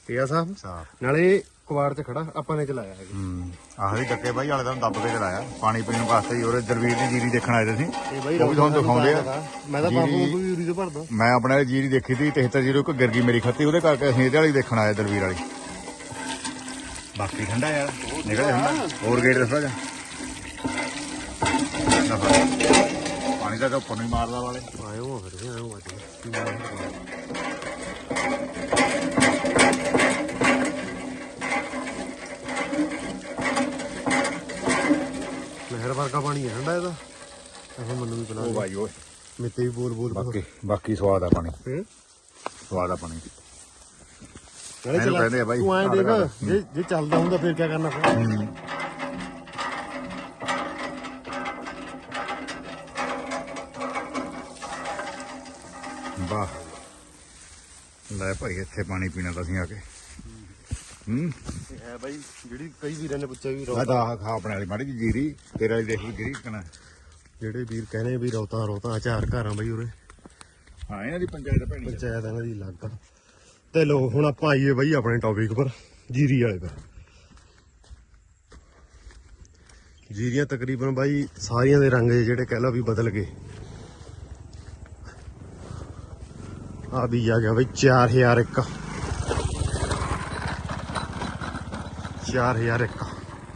ਪਿਆ ਸਾਹਿਬ ਸਾਫ਼। ਨਾਲੇ ਕੁਵਾੜ 'ਚ ਖੜਾ ਆਪਾਂ ਨੇ ਚਲਾਇਆ ਹੂੰ। ਆਹ ਵੀ ਚੱਕੇ ਬਾਈ ਵਾਲੇ ਦਾ ਦੱਬ ਕੇ ਚਲਾਇਆ। ਪਾਣੀ ਪੀਣ ਵਾਸਤੇ ਹੀ ਉਹਦੇ ਦਰਵੀਰ ਦੀ ਜੀਰੀ ਦੇਖਣ ਆਏ ਸੀ। ਇਹ ਬਾਈ ਉਹ ਵੀ ਤੁਹਾਨੂੰ ਦਿਖਾਉਂਦੇ ਆ। ਮੈਂ ਤਾਂ ਬਾਪੂ ਨੂੰ ਵੀ ਯੂਰੀ ਤੋਂ ਭਰਦਾ। ਮੈਂ ਆਪਣੇ ਵਾਲੀ ਜੀਰੀ ਦੇਖੀ ਸੀ 73 ਜੀਰੋ ਇੱਕ ਗਿਰ ਗਈ ਮੇਰੀ ਖੱਤੀ ਉਹਦੇ ਕਰਕੇ ਅਸੀਂ ਇਹਦੇ ਵਾਲੀ ਦੇਖਣ ਆਏ ਦਰਵੀਰ ਵਾਲੀ। ਬਾਕੀ ਠੰਡਾ ਯਾਰ ਨਿਕਲੇ ਠੰਡਾ। ਹੋਰ ਗੇਟ ਦੱਸਦਾ ਜਾ। ਪਾਣੀ ਦਾ ਉੱਪਰ ਨਹੀਂ ਮਾਰਦਾ ਵਾਲੇ। ਆਇਓ ਫਿਰ ਆਇਓ ਆ ਲਹਿਰ ਵਰਗਾ ਪਾਣੀ ਹੈ ਠੰਡਾ ਇਹਦਾ। ਇਹ ਮੈਨੂੰ ਵੀ ਪਿਲਾ ਉਹ ਭਾਈ ਓਏ। ਮਿੱਤੇ ਵੀ ਬੋਲ ਬੋਲ ਬਾਕੀ ਬਾਕੀ ਸਵਾਦ ਆ ਪਾਣੀ। ਸਵਾਦ ਆ ਪਾਣੀ। ਇਹਨੂੰ ਚਲਾ ਕਹਿੰਦੇ ਆ ਬਾਈ, ਤੂੰ ਐਂ ਦੇਖ। ਜੇ ਜੇ ਚੱਲਦਾ ਹੁੰਦਾ ਫਿਰ ਕੀ ਕਰਨਾ ਫਿਰ? ਵਾਹ। ਲੈ ਭਾਈ ਇੱਥੇ ਪਾਣੀ ਪੀਣਾ ਤਾਂ ਅਸੀਂ ਆ ਕੇ। ਹੂੰ। ਇਹ ਹੈ ਬਾਈ ਜਿਹੜੀ ਕਈ ਵੀਰਾਂ ਨੇ ਪੁੱਛਿਆ ਵੀ ਰੌਤਾ ਖਾ ਆਪਣੇ ਵਾਲੀ ਮਾੜੀ ਜਿਹੀ ਜੀਰੀ ਤੇਰੇ ਵਾਲੀ ਦੇਖ ਲਈ ਜੀਰੀ ਕਣਾ ਜਿਹੜੇ ਵੀਰ ਕਹਿੰਦੇ ਵੀ ਰੌਤਾ ਰੌਤਾ ਚਾਰ ਘਰਾਂ ਬਾਈ ਉਰੇ। ਹਾਂ ਇਹਨਾਂ ਦੀ ਪੰਚਾਇਤ ਭੈਣੀ। ਪੰਚਾਇਤ ਇਹਨਾਂ ਦੀ ਲੱਗ ਤੇ ਲੋ ਹੁਣ ਆਪਾਂ ਆਈਏ ਬਾਈ ਆਪਣੇ ਟੌਪਿਕ ਪਰ, ਜੀਰੀ ਵਾਲੇ ਪਰ ਜੀਰੀਆਂ ਤਕਰੀਬਨ ਬਾਈ ਸਾਰੀਆਂ ਦੇ ਰੰਗ ਜਿਹੜੇ ਕਹਿ ਲਓ ਵੀ ਬਦਲ ਗਏ। ਆ ਵੀ ਆ ਗਿਆ ਬਾਈ 4001 4001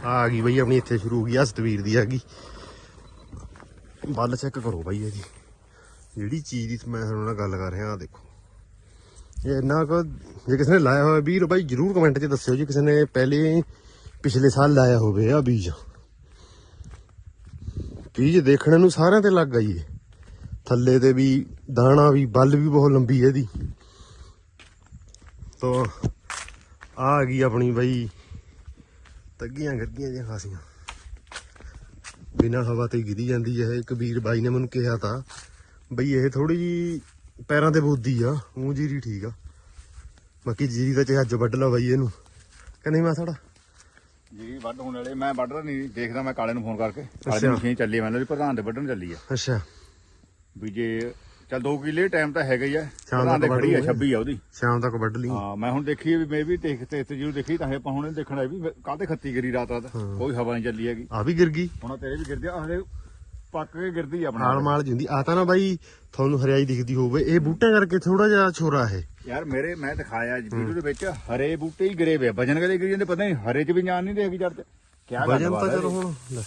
ਆ ਗਈ ਬਾਈ ਆਪਣੀ ਇੱਥੇ ਸ਼ੁਰੂ ਹੋ ਗਈ ਆ ਸਤਵੀਰ ਦੀ ਆ ਗਈ। ਬੱਲ ਚੈੱਕ ਕਰੋ ਬਾਈ ਇਹਦੀ ਜਿਹੜੀ ਚੀਜ਼ ਦੀ ਮੈਂ ਤੁਹਾਨੂੰ ਨਾਲ ਗੱਲ ਕਰ ਰਿਹਾ ਆ ਦੇਖੋ। ਇਹ ਇੰਨਾ ਕੁ, ਜੇ ਕਿਸੇ ਨੇ ਲਾਇਆ ਹੋਇਆ ਵੀਰ ਬਾਈ ਜਰੂਰ ਕਮੈਂਟ 'ਚ ਦੱਸਿਓ ਜੀ, ਕਿਸੇ ਨੇ ਪਹਿਲੇ ਪਿਛਲੇ ਸਾਲ ਲਾਇਆ ਹੋਵੇ ਆ ਬੀਜ। ਬੀਜ ਦੇਖਣ ਨੂੰ ਸਾਰਿਆਂ ਤੇ ਲੱਗ ਗਈ ਏ। ਥੱਲੇ ਤੇ ਵੀ ਦਾਣਾ ਵੀ, ਬੱਲ ਵੀ ਬਹੁਤ ਲੰਬੀ ਹੈ ਇਹਦੀ। ਤੋ, ਆ ਗਈ ਆਪਣੀ ਬਾਈ ਤੱਗੀਆਂ ਗੱਡੀਆਂ ਜਿਹੀਆਂ ਖਾਸੀਆਂ। ਬਿਨਾਂ ਹਵਾ ਤੇ ਗਿਰੀ ਜਾਂਦੀ ਹੈ ਇੱਕ ਵੀਰ ਬਾਈ ਨੇ ਮੈਨੂੰ ਕਿਹਾ ਤਾਂ, ਬਈ ਇਹ ਥੋੜੀ ਜੀ ਪੈਰਾਂ ਤੇ ਬੋਦੀ ਆ ਉਹ ਜੀਰੀ ਠੀਕ ਆ। ਬਾਕੀ ਜੀਰੀ ਦਾ ਚਾਹੇ ਅੱਜ ਵੱਢ ਲਾ ਬਾਈ ਇਹਨੂੰ। ਕਿ ਨਹੀਂ ਮਾਸੜਾ? ਜੀਰੀ ਵੱਢ ਹੋਣ ਵਾਲੇ ਮੈਂ ਵੱਢਦਾ ਨਹੀਂ ਦੇਖਦਾ ਮੈਂ ਕਾਲੇ ਨੂੰ ਫੋਨ ਕਰਕੇ। ਕਾਲੇ। ਦੀ ਮਸ਼ੀਨ ਚੱਲੀ ਮੈਨੂੰ ਪ੍ਰਧਾਨ ਦੇ ਵੱਢਣ ਚੱਲੀ ਆ। ਅੱਛਾ। ਵੀ ਜੇ ਚੱਲ 2 ਕਿਲੇ ਟਾਈਮ ਤਾਂ ਹੈਗਾ ਹੀ ਆ। ਸ਼ਾਮ ਪ੍ਰਧਾਨ ਦੇ ਤੱਕ ਖੜੀ ਆ ਵੱਢ 26 ਆ ਉਹਦੀ। ਸ਼ਾਮ ਤੱਕ ਵੱਢ ਲਈ ਹਾਂ ਮੈਂ ਹੁਣ ਦੇਖੀ ਵੀ ਮੈਂ ਵੀ ਦੇਖ ਤੇ ਇੱਥੇ ਜਿਹਨੂੰ ਦੇਖੀ ਤਾਂ ਆਪਾਂ ਹੁਣ ਦੇਖਣਾ ਵੀ ਕਾਹਤੇ ਖੱਤੀ ਗਰੀ ਰਾਤ ਰਾਤ ਕੋਈ ਹਵਾ ਨਹੀਂ ਚੱਲੀ ਹੈਗੀ। ਆ ਵੀ ਗਿਰ ਗਈ। ਹੁਣ ਤੇਰੇ ਵੀ ਗਿਰਦੀ ਆ ਹਲੇ ਪੱਕ ਕੇ ਗਿਰਦੀ ਆਪਣਾ। ਹਾਲ ਮਾਲ ਜਿੰਦੀ। ਆ ਤਾਂ ਨਾ ਬਾਈ ਤੁਹਾਨੂੰ ਹਰਿਆਈ ਦਿਖਦੀ ਹੋਵੇ। ਇਹ ਬੂਟਿਆਂ ਕਰਕੇ ਥੋੜਾ ਜਿਹਾ ਛੋਰਾ ਹੈ ਯਾਰ ਮੇਰੇ ਮੈਂ ਦਿਖਾਇਆ ਵੀਡੀਓ ਦੇ ਵਿੱਚ ਹਰੇ ਬੂਟੇ ਹੀ ਗਰੇ ਵੇ ਵਜਨ ਕਦੇ ਗਿਰੀ ਜਾਂਦੇ ਪਤਾ ਨਹੀਂ ਹਰੇ ਚ ਵੀ ਜਾਨ ਨਹੀਂ ਦੇਖੀ ਜੜ ਤੇ। ਗੱਲ ਵਜਨ ਤਾਂ ਚਲੋ ਹੁਣ ਲੈ।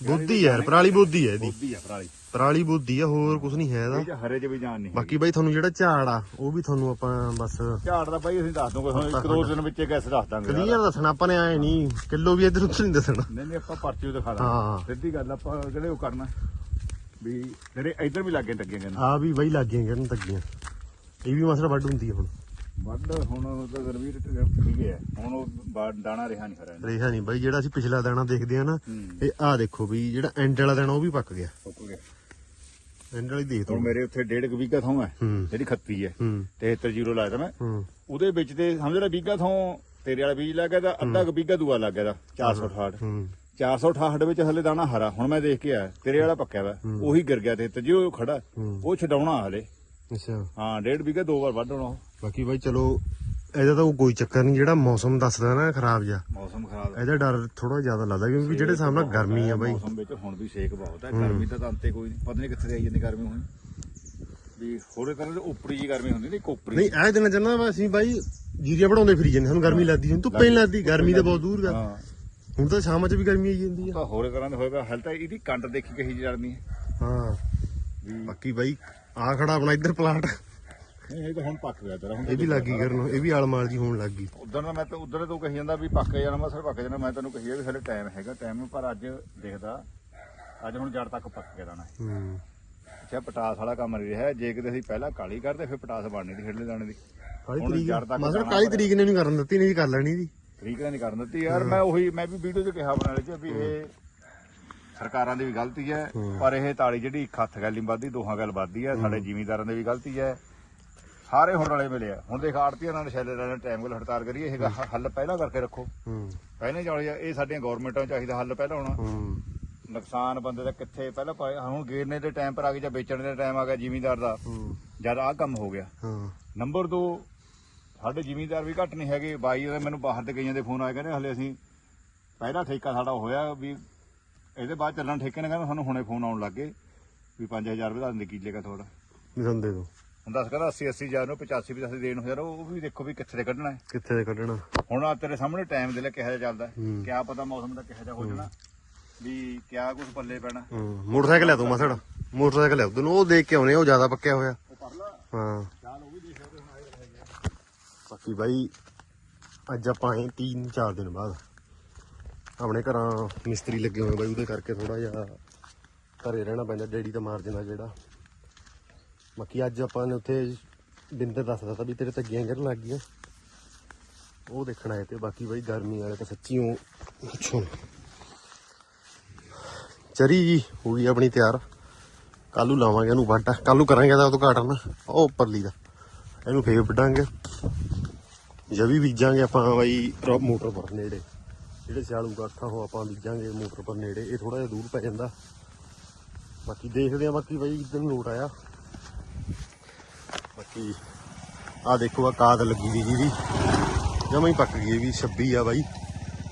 ਬੁੱਧੀ ਯਾਰ ਪਰਾਲੀ ਬੁੱਧੀ ਹੈ ਇਹਦੀ। ਬੋਦੀ ਆ ਭਰਾਲੀ ਪਰਾਲੀ ਬੁੱਧੀ ਆ ਹੋਰ ਕੁਝ ਨਹੀਂ ਹੈ ਇਹਦਾ। ਇਹ ਚ ਹਰੇ ਚ ਵੀ ਜਾਨ ਨਹੀਂ ਬਾਕੀ ਬਾਈ ਤੁਹਾਨੂੰ ਜਿਹੜਾ ਝਾੜ ਆ ਉਹ ਵੀ ਤੁਹਾਨੂੰ ਆਪਾਂ ਬਸ ਝਾੜ ਦਾ ਬਾਈ ਅਸੀਂ ਦੱਸ ਦੂੰਗੇ ਹੁਣ ਇੱਕ ਦੋ ਦਿਨ ਵਿੱਚ ਗੈਸ ਦੱਸ ਦਾਂਗੇ ਯਾਰ। ਕਲੀਅਰ ਦੱਸਣਾ ਆਪਾਂ ਨੇ ਆਏ ਨਹੀਂ ਕਿਲੋ ਵੀ ਇੱਧਰ ਉੱਧਰ ਨਹੀਂ ਦੱਸਣਾ। ਨਹੀਂ ਨਹੀਂ ਆਪਾਂ ਪਰਚੀ ਦਿਖਾ ਹਾਂ। ਦਾਂਗੇ ਸਿੱਧੀ ਗੱਲ ਆਪਾਂ ਜਿਹੜੇ ਉਹ ਕਰਨਾ ਵੀ ਜਿਹੜੇ ਇੱਧਰ ਵੀ ਲੱਗੇ ਟੱਗੇ ਕਹਿੰਦੇ ਆ ਵੀ ਬਾਈ ਲੱਗ ਗਈਆਂ ਕਰਨ ਤੱਕੀਆਂ ਇਹ ਵੀ ਮਸਲਾ ਵੱਢ ਹੁੰਦੀ ਹੈ ਹੁਣ। ਵੱਡ ਹੁਣ ਤਾਂ ਗਰਵੀਰ ਠੀਕ ਹੈ। ਹੁਣ ਉਹ ਬਾ- ਦਾਣਾ ਰਿਹਾ ਨਹੀਂ ਹਰਾ ਰੇਹਾ ਨਹੀਂ ਬਾਈ ਜਿਹੜਾ ਅਸੀਂ ਪਿਛਲਾ ਦਾਣਾ ਦੇਖਦੇ ਆ ਨਾ ਹੂੰ। ਇਹ ਆ ਦੇਖੋ ਵੀ ਜਿਹੜਾ ਐਂਡ ਵਾਲਾ ਦਾਣਾ ਉਹ ਵੀ ਪੱਕ ਗਿਆ। ਸੁੱਕ ਗਿਆ। ਐਂਡ ਵਾਲੀ ਦੇਖ ਹੁਣ ਤੋ ਮੇਰੇ ਉੱਥੇ ਡੇਢ ਕੁ ਵੀਗਾ ਥਾਂ ਹੈ ਹੂੰ। ਜਿਹੜੀ ਖੱਤੀ ਹੈ। ਹੂੰ। 73 ਜ਼ੀਰੋ ਲਾਇਆ ਤਾਂ ਮੈਂ। ਹੂੰ। ਉਹਦੇ ਵਿੱਚ ਤੇ ਸਮਝ ਲੈ ਵੀਗਾ ਥਾਂ ਤੇਰੇ ਵਾਲਾ ਬੀਜ ਲੱਗ ਗਿਆ ਤਾਂ ਅੱਧਾ ਕੁ ਵੀਗਾ ਦੂਆ ਲੱਗ ਗਿਆ ਦਾ 468 ਹੂੰ। 468 ਵਿੱਚ ਹਲੇ ਦਾਣਾ ਹਰਾ ਹੁਣ ਮੈਂ ਦੇਖ ਕੇ ਆਇਆ ਤੇਰੇ ਵਾਲਾ ਪੱਕਿਆ ਵਾ ਉਹੀ ਗਿਰ ਗਿਆ ਤੇ ਜੀ ਉਹ ਖੜਾ। ਉਹ ਛਡਾਉਣਾ ਹਲੇ। ਅੱਛਾ। ਹਾਂ ਡੇਢ ਵੀਗਾ ਦੋ ਵਾਰ ਵੱਢ ਹੋਣਾ ਉਹ। ਬਾਕੀ ਬਾਈ ਚਲੋ ਇਹਦਾ ਤਾਂ ਕੋਈ ਚੱਕਰ ਨਹੀਂ ਜਿਹੜਾ ਮੌਸਮ ਦੱਸਦਾ ਨਾ ਖਰਾਬ ਜਾ ਮੌਸਮ ਖਰਾਬ। ਇਹਦਾ ਡਰ ਥੋੜਾ ਜ਼ਿਆਦਾ ਲੱਗਦਾ ਕਿਉਂਕਿ ਜਿਹੜੇ ਸਾਹਮਣੇ ਗਰਮੀ ਆ ਬਾਈ। ਮੌਸਮ ਵਿੱਚ ਹੁਣ ਵੀ ਸੇਕ ਬਹੁਤ ਹੈ। ਗਰਮੀ ਤਾਂ ਤਾਂ ਅੰਤੇ ਕੋਈ ਪਤਾ ਨਹੀਂ ਕਿੱਥੇ ਆਈ ਜਾਂਦੀ ਗਰਮੀ ਹੁਣ। ਵੀ ਹੋਰੇ ਤਰ੍ਹਾਂ ਦੀ ਉਪਰੀ ਜੀ ਗਰਮੀ ਹੁੰਦੀ ਨਹੀਂ ਕੋਪਰੀ ਨਹੀਂ ਇਹ ਦਿਨਾਂ ਚ ਨਾ ਅਸੀਂ ਬਾਈ ਜੀਰੀਆਂ ਬਣਾਉਂਦੇ ਫਿਰੀ ਜਾਂਦੇ ਸਾਨੂੰ ਗਰਮੀ ਲੱਗਦੀ ਹੁਣ ਧੁੱਪੇ ਨਹੀਂ ਲੱਗਦੀ। ਗਰਮੀ ਤਾਂ ਬਹੁਤ ਦੂਰ ਗਾ ਹੁਣ ਤਾਂ ਸ਼ਾਮਾਂ ਚ ਵੀ ਗਰਮੀ ਆਈ ਜਾਂਦੀ ਆ। ਤਾਂ ਹੋਰੇ ਤਰ੍ਹਾਂ ਦੇ ਹੋਏਗਾ ਹਲ ਤਾਂ ਇਹਦੀ ਕੰਡ ਦੇਖੀ ਕਹੀ ਜੜਨੀ ਹੈ। ਹਾਂ। ਬਾਕੀ ਬਾਈ ਆ ਖੜਾ ਆਪਣਾ ਇੱਧਰ ਪਲਾਟ। ਨਹੀਂ ਇਹ ਤਾਂ ਹੁਣ ਪੱਕ ਗਿਆ ਤੇਰਾ ਹੁਣ ਇਹ ਵੀ ਲੱਗੀ ਕਰਨ ਇਹ ਵੀ ਆਲਮਾਲ ਜੀ ਹੋਣ ਲੱਗੀ ਉਧਰ ਦਾ ਮੈਂ ਤਾਂ ਉਧਰ ਤੋਂ ਕਹੀ ਜਾਂਦਾ ਵੀ ਪੱਕ ਜਾਣਾ ਮੈਂ ਸਰ ਪੱਕ ਜਾਣਾ ਮੈਂ ਤੈਨੂੰ ਕਹੀ ਆ ਵੀ ਹਲੇ ਟਾਈਮ ਹੈਗਾ ਟਾਈਮ ਪਰ ਅੱਜ ਦੇਖਦਾ ਅੱਜ ਹੁਣ ਜੜ ਤੱਕ ਪੱਕ ਗਿਆ ਦਾਣਾ ਹੂੰ। ਅੱਛਾ ਪਟਾਸ ਵਾਲਾ ਕੰਮ ਨਹੀਂ ਰਿਹਾ ਜੇ ਕਿਤੇ ਅਸੀਂ ਪਹਿਲਾਂ ਕਾਲੀ ਕਰਦੇ ਫਿਰ ਪਟਾਸ ਬਣਨੀ ਦੀ ਖੇਡਲੇ ਦਾਣੇ ਦੀ। ਕਾਲੀ ਤਰੀਕ ਮਸਲ ਕਾਲੀ ਤਰੀਕ ਨੇ ਨਹੀਂ ਕਰਨ ਦਿੱਤੀ ਨਹੀਂ ਕਰ ਲੈਣੀ ਦੀ ਤਰੀਕ ਨਹੀਂ ਕਰਨ ਦਿੱਤੀ ਯਾਰ ਮੈਂ ਉਹੀ ਮੈਂ ਵੀ ਵੀਡੀਓ 'ਚ ਕਿਹਾ ਬਣਾਲੇ 'ਚ ਵੀ ਇਹ ਸਰਕਾਰਾਂ ਦੀ ਵੀ ਗਲਤੀ ਹੈ ਪਰ ਇਹ ਤਾਲੀ ਜਿਹੜੀ ਇੱਕ ਹੱਥ ਗੱਲ ਨਹੀਂ ਵੱਧਦੀ ਦੋਹਾਂ ਗੱਲ ਵੱਧਦੀ ਹੈ ਸਾਡੇ ਜ਼ਿਮੀਂਦਾਰਾਂ ਦੀ ਵੀ ਗਲਤੀ ਹੈ ਸਾਰੇ ਹੁਣ ਰਲੇ ਮਿਲੇ ਆ। ਹੁਣ ਦੇਖ ਆੜਤੀ ਨਾਲ ਸ਼ੈਲੇ ਨਾਲ ਟਾਈਮ ਕੋਲ ਹੜਤਾਲ ਕਰੀਏ ਇਹ ਹੱਲ ਪਹਿਲਾਂ ਕਰਕੇ ਰੱਖੋ। ਹੂੰ। ਪਹਿਲੇ ਜਾਲੀ ਇਹ ਸਾਡੀਆਂ ਗਵਰਨਮੈਂਟਾਂ ਚਾਹੀਦਾ ਹੱਲ ਪਹਿਲਾਂ ਹੋਣਾ। ਨੁਕਸਾਨ ਬੰਦੇ ਦਾ ਕਿੱਥੇ ਪਹਿਲਾਂ ਹੁਣ ਗੇਰਨੇ ਦੇ ਟਾਈਮ ਪਰ ਆ ਗਏ ਜਾਂ ਵੇਚਣ ਦੇ ਟਾਈਮ ਆ ਗਿਆ ਜ਼ਿਮੀਂਦਾਰ ਦਾ। ਜਦ ਆ ਕੰਮ ਹੋ ਗਿਆ। ਨੰਬਰ 2 ਸਾਡੇ ਜ਼ਿਮੀਂਦਾਰ ਵੀ ਘੱਟ ਨਹੀਂ ਹੈਗੇ। ਬਾਈ ਉਹਦੇ ਮੈਨੂੰ ਬਾਹਰ ਦੇ ਕਈਆਂ ਦੇ ਫੋਨ ਆਏ ਕਹਿੰਦੇ ਹਲੇ ਅਸੀਂ ਪਹਿਲਾਂ ਠੇਕਾ ਸਾਡਾ ਹੋਇਆ ਵੀ ਇਹਦੇ ਬਾਅਦ ਚੱਲਣ ਠੇਕੇ ਨੇ ਕਹਿੰਦੇ ਸਾਨੂੰ ਹੁਣੇ ਫੋਨ ਆਉਣ ਲੱਗੇ ਵੀ 5000 ਰੁਪਏ ਦਾ ਨਿਕੀਲੇ ਕਾ ਥੋੜਾ ਨਿਸੰਦੇ ਦੋ। 10 ਕਹਿੰਦਾ 80 80 ਜਾ ਨੂੰ 85 85 ਦੇਣ ਨੂੰ ਯਾਰ ਉਹ ਵੀ ਦੇਖੋ ਵੀ ਕਿੱਥੇ ਦੇ ਕੱਢਣਾ ਹੈ। ਕਿੱਥੇ ਦੇ ਕੱਢਣਾ? ਹੁਣ ਆ ਤੇਰੇ ਸਾਹਮਣੇ ਟਾਈਮ ਦੇ ਲੈ ਕਿਹਾ ਜਿਹਾ ਚੱਲਦਾ ਹੂੰ। ਪਤਾ ਮੌਸਮ ਦਾ ਕਿਹਾ ਜਿਹਾ ਹੋ ਜਾਣਾ ਵੀ ਕਿਆ ਕੁਝ ਪੱਲੇ ਪੈਣਾ। ਹੂੰ, ਮੋਟਰਸਾਈਕਲ ਲਿਆ ਤੂੰ ਮਸੜ। ਮੋਟਰਸਾਈਕਲ ਲਿਆ ਤੂੰ ਉਹ ਦੇਖ ਕੇ ਆਉਣੇ ਉਹ ਜ਼ਿਆਦਾ ਪੱਕਿਆ ਹੋਇਆ। ਹਾਂ। ਬਾਕੀ ਬਾਈ ਅੱਜ ਆਪਾਂ ਆਏ 3-4 ਦਿਨ ਬਾਅਦ। ਆਪਣੇ ਘਰਾਂ ਮਿਸਤਰੀ ਲੱਗੇ ਹੋਏ ਬਾਈ ਉਹਦੇ ਕਰਕੇ ਥੋੜਾ ਜਿਹਾ ਘਰੇ ਰਹਿਣਾ ਪੈਂਦਾ ਡੈਡੀ ਦਾ ਮਾਰ ਦਿੰਦਾ ਜਿਹੜਾ। ਬਾਕੀ ਅੱਜ ਆਪਾਂ ਨੇ ਉੱਥੇ ਬਿੰਦਰ ਦੱਸਦਾ ਤਾ ਵੀ ਤੇਰੇ ਧੱਗੀਆਂ ਗਿਰਨ ਲੱਗ ਗਈਆਂ। ਉਹ ਦੇਖਣ ਆਏ ਤੇ ਬਾਕੀ ਬਾਈ ਗਰਮੀ ਵਾਲੇ ਤਾਂ ਸੱਚੀ ਉਹ ਪੁੱਛੋ ਚਰੀ ਜੀ, ਹੋ ਗਈ ਆਪਣੀ ਤਿਆਰ। ਕੱਲੂ ਲਾਵਾਂਗੇ ਇਹਨੂੰ ਵੱਢ। ਕੱਲੂ ਕਰਾਂਗੇ ਇਹਦਾ ਉਦਘਾਟਨ। ਉਹ ਉੱਪਰਲੀ ਦਾ। ਇਹਨੂੰ ਫੇਰ ਵੱਢਾਂਗੇ। ਜਵੀ ਬੀਜਾਂਗੇ ਆਪਾਂ ਬਾਈ ਮੋਟਰ ਪਰ ਨੇੜੇ। ਜਿਹੜੇ ਸਿਆਲੂ ਗੱਠਾ ਉਹ ਆਪਾਂ ਬੀਜਾਂਗੇ ਮੋਟਰ ਪਰ ਨੇੜੇ। ਇਹ ਥੋੜਾ ਜਿਹਾ ਦੂਰ ਪੈ ਜਾਂਦਾ। ਬਾਕੀ ਦੇਖਦੇ ਆ ਬਾਕੀ ਬਾਈ ਇਦਾਂ ਲੋਟ ਆਇਆ। ਬਾਕੀ ਆ ਦੇਖੋ ਆ ਕਾਦ ਲੱਗੀ ਦੀ ਜਿਹਦੀ। ਜਮਾਂ ਹੀ ਪੱਕ ਗਈ ਵੀ 26 ਆ ਬਾਈ।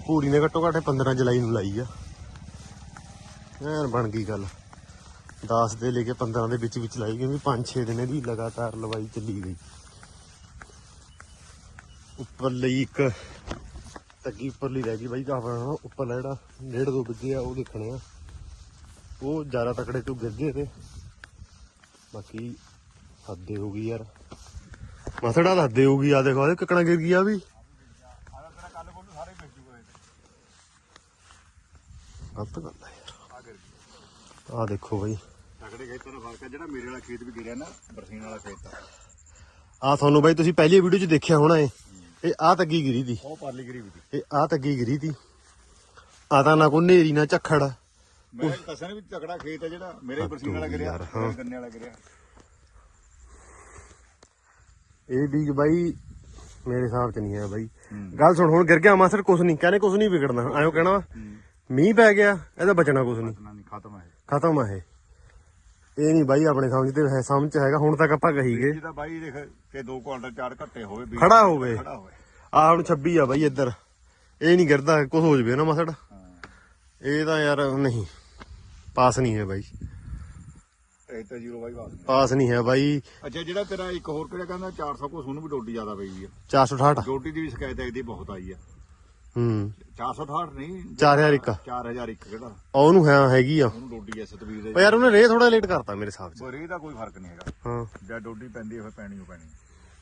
ਪੂਰੀ ਨੇ ਘੱਟੋ ਘੱਟ 15 ਜੁਲਾਈ ਨੂੰ ਲਾਈ ਆ। ਐਨ ਬਣ ਗਈ ਗੱਲ। 10 ਦੇ ਲੈ ਕੇ 15 ਦੇ ਵਿੱਚ ਵਿੱਚ ਲਾਈ, ਕਿਉਂਕਿ 5-6 ਦਿਨ ਇਹਦੀ ਲਗਾਤਾਰ ਲਵਾਈ ਚੱਲੀ ਗਈ। ਉੱਪਰ ਲਈ ਇੱਕ ਧੱਕੀ ਉੱਪਰ ਲਈ ਰਹਿ ਗਈ ਬਾਈ ਕਾਫਾ ਉੱਪਰ ਜਿਹੜਾ ਡੇਢ ਦੋ ਵੱਜੇ ਆ, ਉਹ ਦੇਖਣੇ ਆ। ਉਹ ਜ਼ਿਆਦਾ ਤਕੜੇ ਤੋਂ ਗਿਰ ਗਏ ਤੇ। ਬਾਕੀ ਹੱਦੇ ਹੋ ਗਈ ਯਾਰ। ਮਸੜਾ ਤਾਂ ਹੱਦੇ ਹੋ ਗਈ ਆ ਦੇਖੋ ਆ ਕਿਕਣਾ ਗਿਰ ਗਿਆ ਵੀ ਆਹ ਤੇਰਾ ਕੱਲ ਕੋਲ ਨੂੰ ਸਾਰੇ ਵੇਚ ਜੂਗੇ ਗਲਤ ਗੱਲ ਆ ਯਾਰ। ਦੇਖੋ ਬਾਈ। ਤਕੜੇ ਖੇਤਾਂ ਦਾ ਫ਼ਰਕ ਹੈ ਜਿਹੜਾ ਮੇਰੇ ਵਾਲਾ ਖੇਤ ਵੀ ਗਿਰਿਆ ਨਾ ਬਰਸੀਨ ਵਾਲਾ ਖੇਤ ਆ। ਆ ਤੁਹਾਨੂੰ ਬਾਈ ਤੁਸੀਂ ਪਹਿਲੀ ਵੀਡੀਓ 'ਚ ਦੇਖਿਆ ਹੋਣਾ ਏ ਇਹ ਆ ਤੱਗੀ ਗਿਰੀ ਦੀ। ਉਹ ਪਰਲੀ ਗਿਰੀ ਵੀ ਇਹ ਆ ਤੱਗੀ ਗਿਰੀ ਦੀ। ਆ ਤਾਂ ਨਾ ਕੋਈ ਨੇਰੀ ਨਾ ਝੱਖੜ। ਮੈਂ ਦੱਸਿਆ ਨੀ ਵੀ ਤਕੜਾ ਖੇਤ ਹੈ ਜਿਹੜਾ ਮੇਰੇ ਬਰਸੀਨ ਵਾਲਾ ਗਿਰਿਆ ਗੰਨੇ ਵਾਲਾ ਗਿਰਿਆ। ਇਹ ਬੀਜ ਬਾਈ ਮੇਰੇ ਹਿਸਾਬ 'ਚ ਨਹੀਂ ਹੈ ਬਾਈ। ਹੂੰ। ਗੱਲ ਸੁਣ ਹੁਣ ਗਿਰ ਗਿਆ ਮਾਸਰ ਕੁਛ ਨਹੀਂ। ਕਹਿੰਦੇ ਕੁਛ ਨਹੀਂ ਵਿਗੜਨਾ। ਐਂ ਕਹਿਣਾ ਮੀਂਹ ਪੈ ਗਿਆ ਇਹਦਾ ਬਚਣਾ ਕੁਛ ਨਹੀਂ। ਖਤਮ ਹੈ ਖਤਮ ਆ ਇਹ। ਨਹੀਂ ਬਾਈ ਆਪਣੇ ਸਮਝ ਤੇ ਹੈ ਸਮਝ 'ਚ ਹੈਗਾ। ਹੁਣ ਤੱਕ ਆਪਾਂ ਕਹੀ ਗਏ। ਜਿਹਦਾ ਬਾਈ ਦੇਖ ਕਿ 2 ਕੁਆਂਟਲ ਚਾਰ ਘੱਟੇ ਹੋਵੇ ਬੀਜ ਖੜਾ ਹੋਵੇ। ਆ ਹੁਣ 26 ਆ ਬਾਈ ਇੱਧਰ। ਇਹ ਨਹੀਂ ਗਿਰਦਾ ਕੁਛ ਹੋ ਜਵੇ ਨਾ ਮਸੜ। ਹਾਂ। ਇਹ ਤਾਂ ਯਾਰ ਨਹੀਂ ਪਾਸ ਨਹੀਂ ਹੈ ਬਾਈ। ਇਹ ਤਾਂ ਜ਼ੀਰੋ ਬਾਈ ਬਾਤ ਨਹੀਂ ਪਾਸ ਨਹੀਂ ਹੈ ਬਾਈ। ਅੱਛਾ ਜਿਹੜਾ ਤੇਰਾ ਇੱਕ ਹੋਰ ਕਿਹੜਾ ਕਹਿੰਦਾ 400 ਕੋ ਉਹਨੂੰ ਵੀ ਡੋਡੀ ਜ਼ਿਆਦਾ ਪਈ ਆ। 468 ਡੋਡੀ ਦੀ ਵੀ ਸ਼ਿਕਾਇਤ ਇਹਦੀ ਬਹੁਤ ਆਈ ਆ। ਹੂੰ। 468 ਨਹੀਂ 4000 ਇੱਕ। 4000 ਇੱਕ ਕਿਹੜਾ? ਆ ਉਹਨੂੰ ਹੈ ਹੈਗੀ ਆ। ਉਹਨੂੰ ਡੋਡੀ ਐ ਸਤਵੀਰ ਦੇ। ਉਹ ਯਾਰ ਉਹਨੇ ਰੇ ਥੋੜਾ ਲੇਟ ਕਰਤਾ ਮੇਰੇ ਹਿਸਾਬ 'ਚ। ਬਰੇ ਦਾ ਕੋਈ ਫ਼ਰਕ ਨਹੀਂ ਹੈਗਾ। ਹਾਂ। ਜਦ ਡੋਡੀ ਪੈਂਦੀ ਪੈਣੀ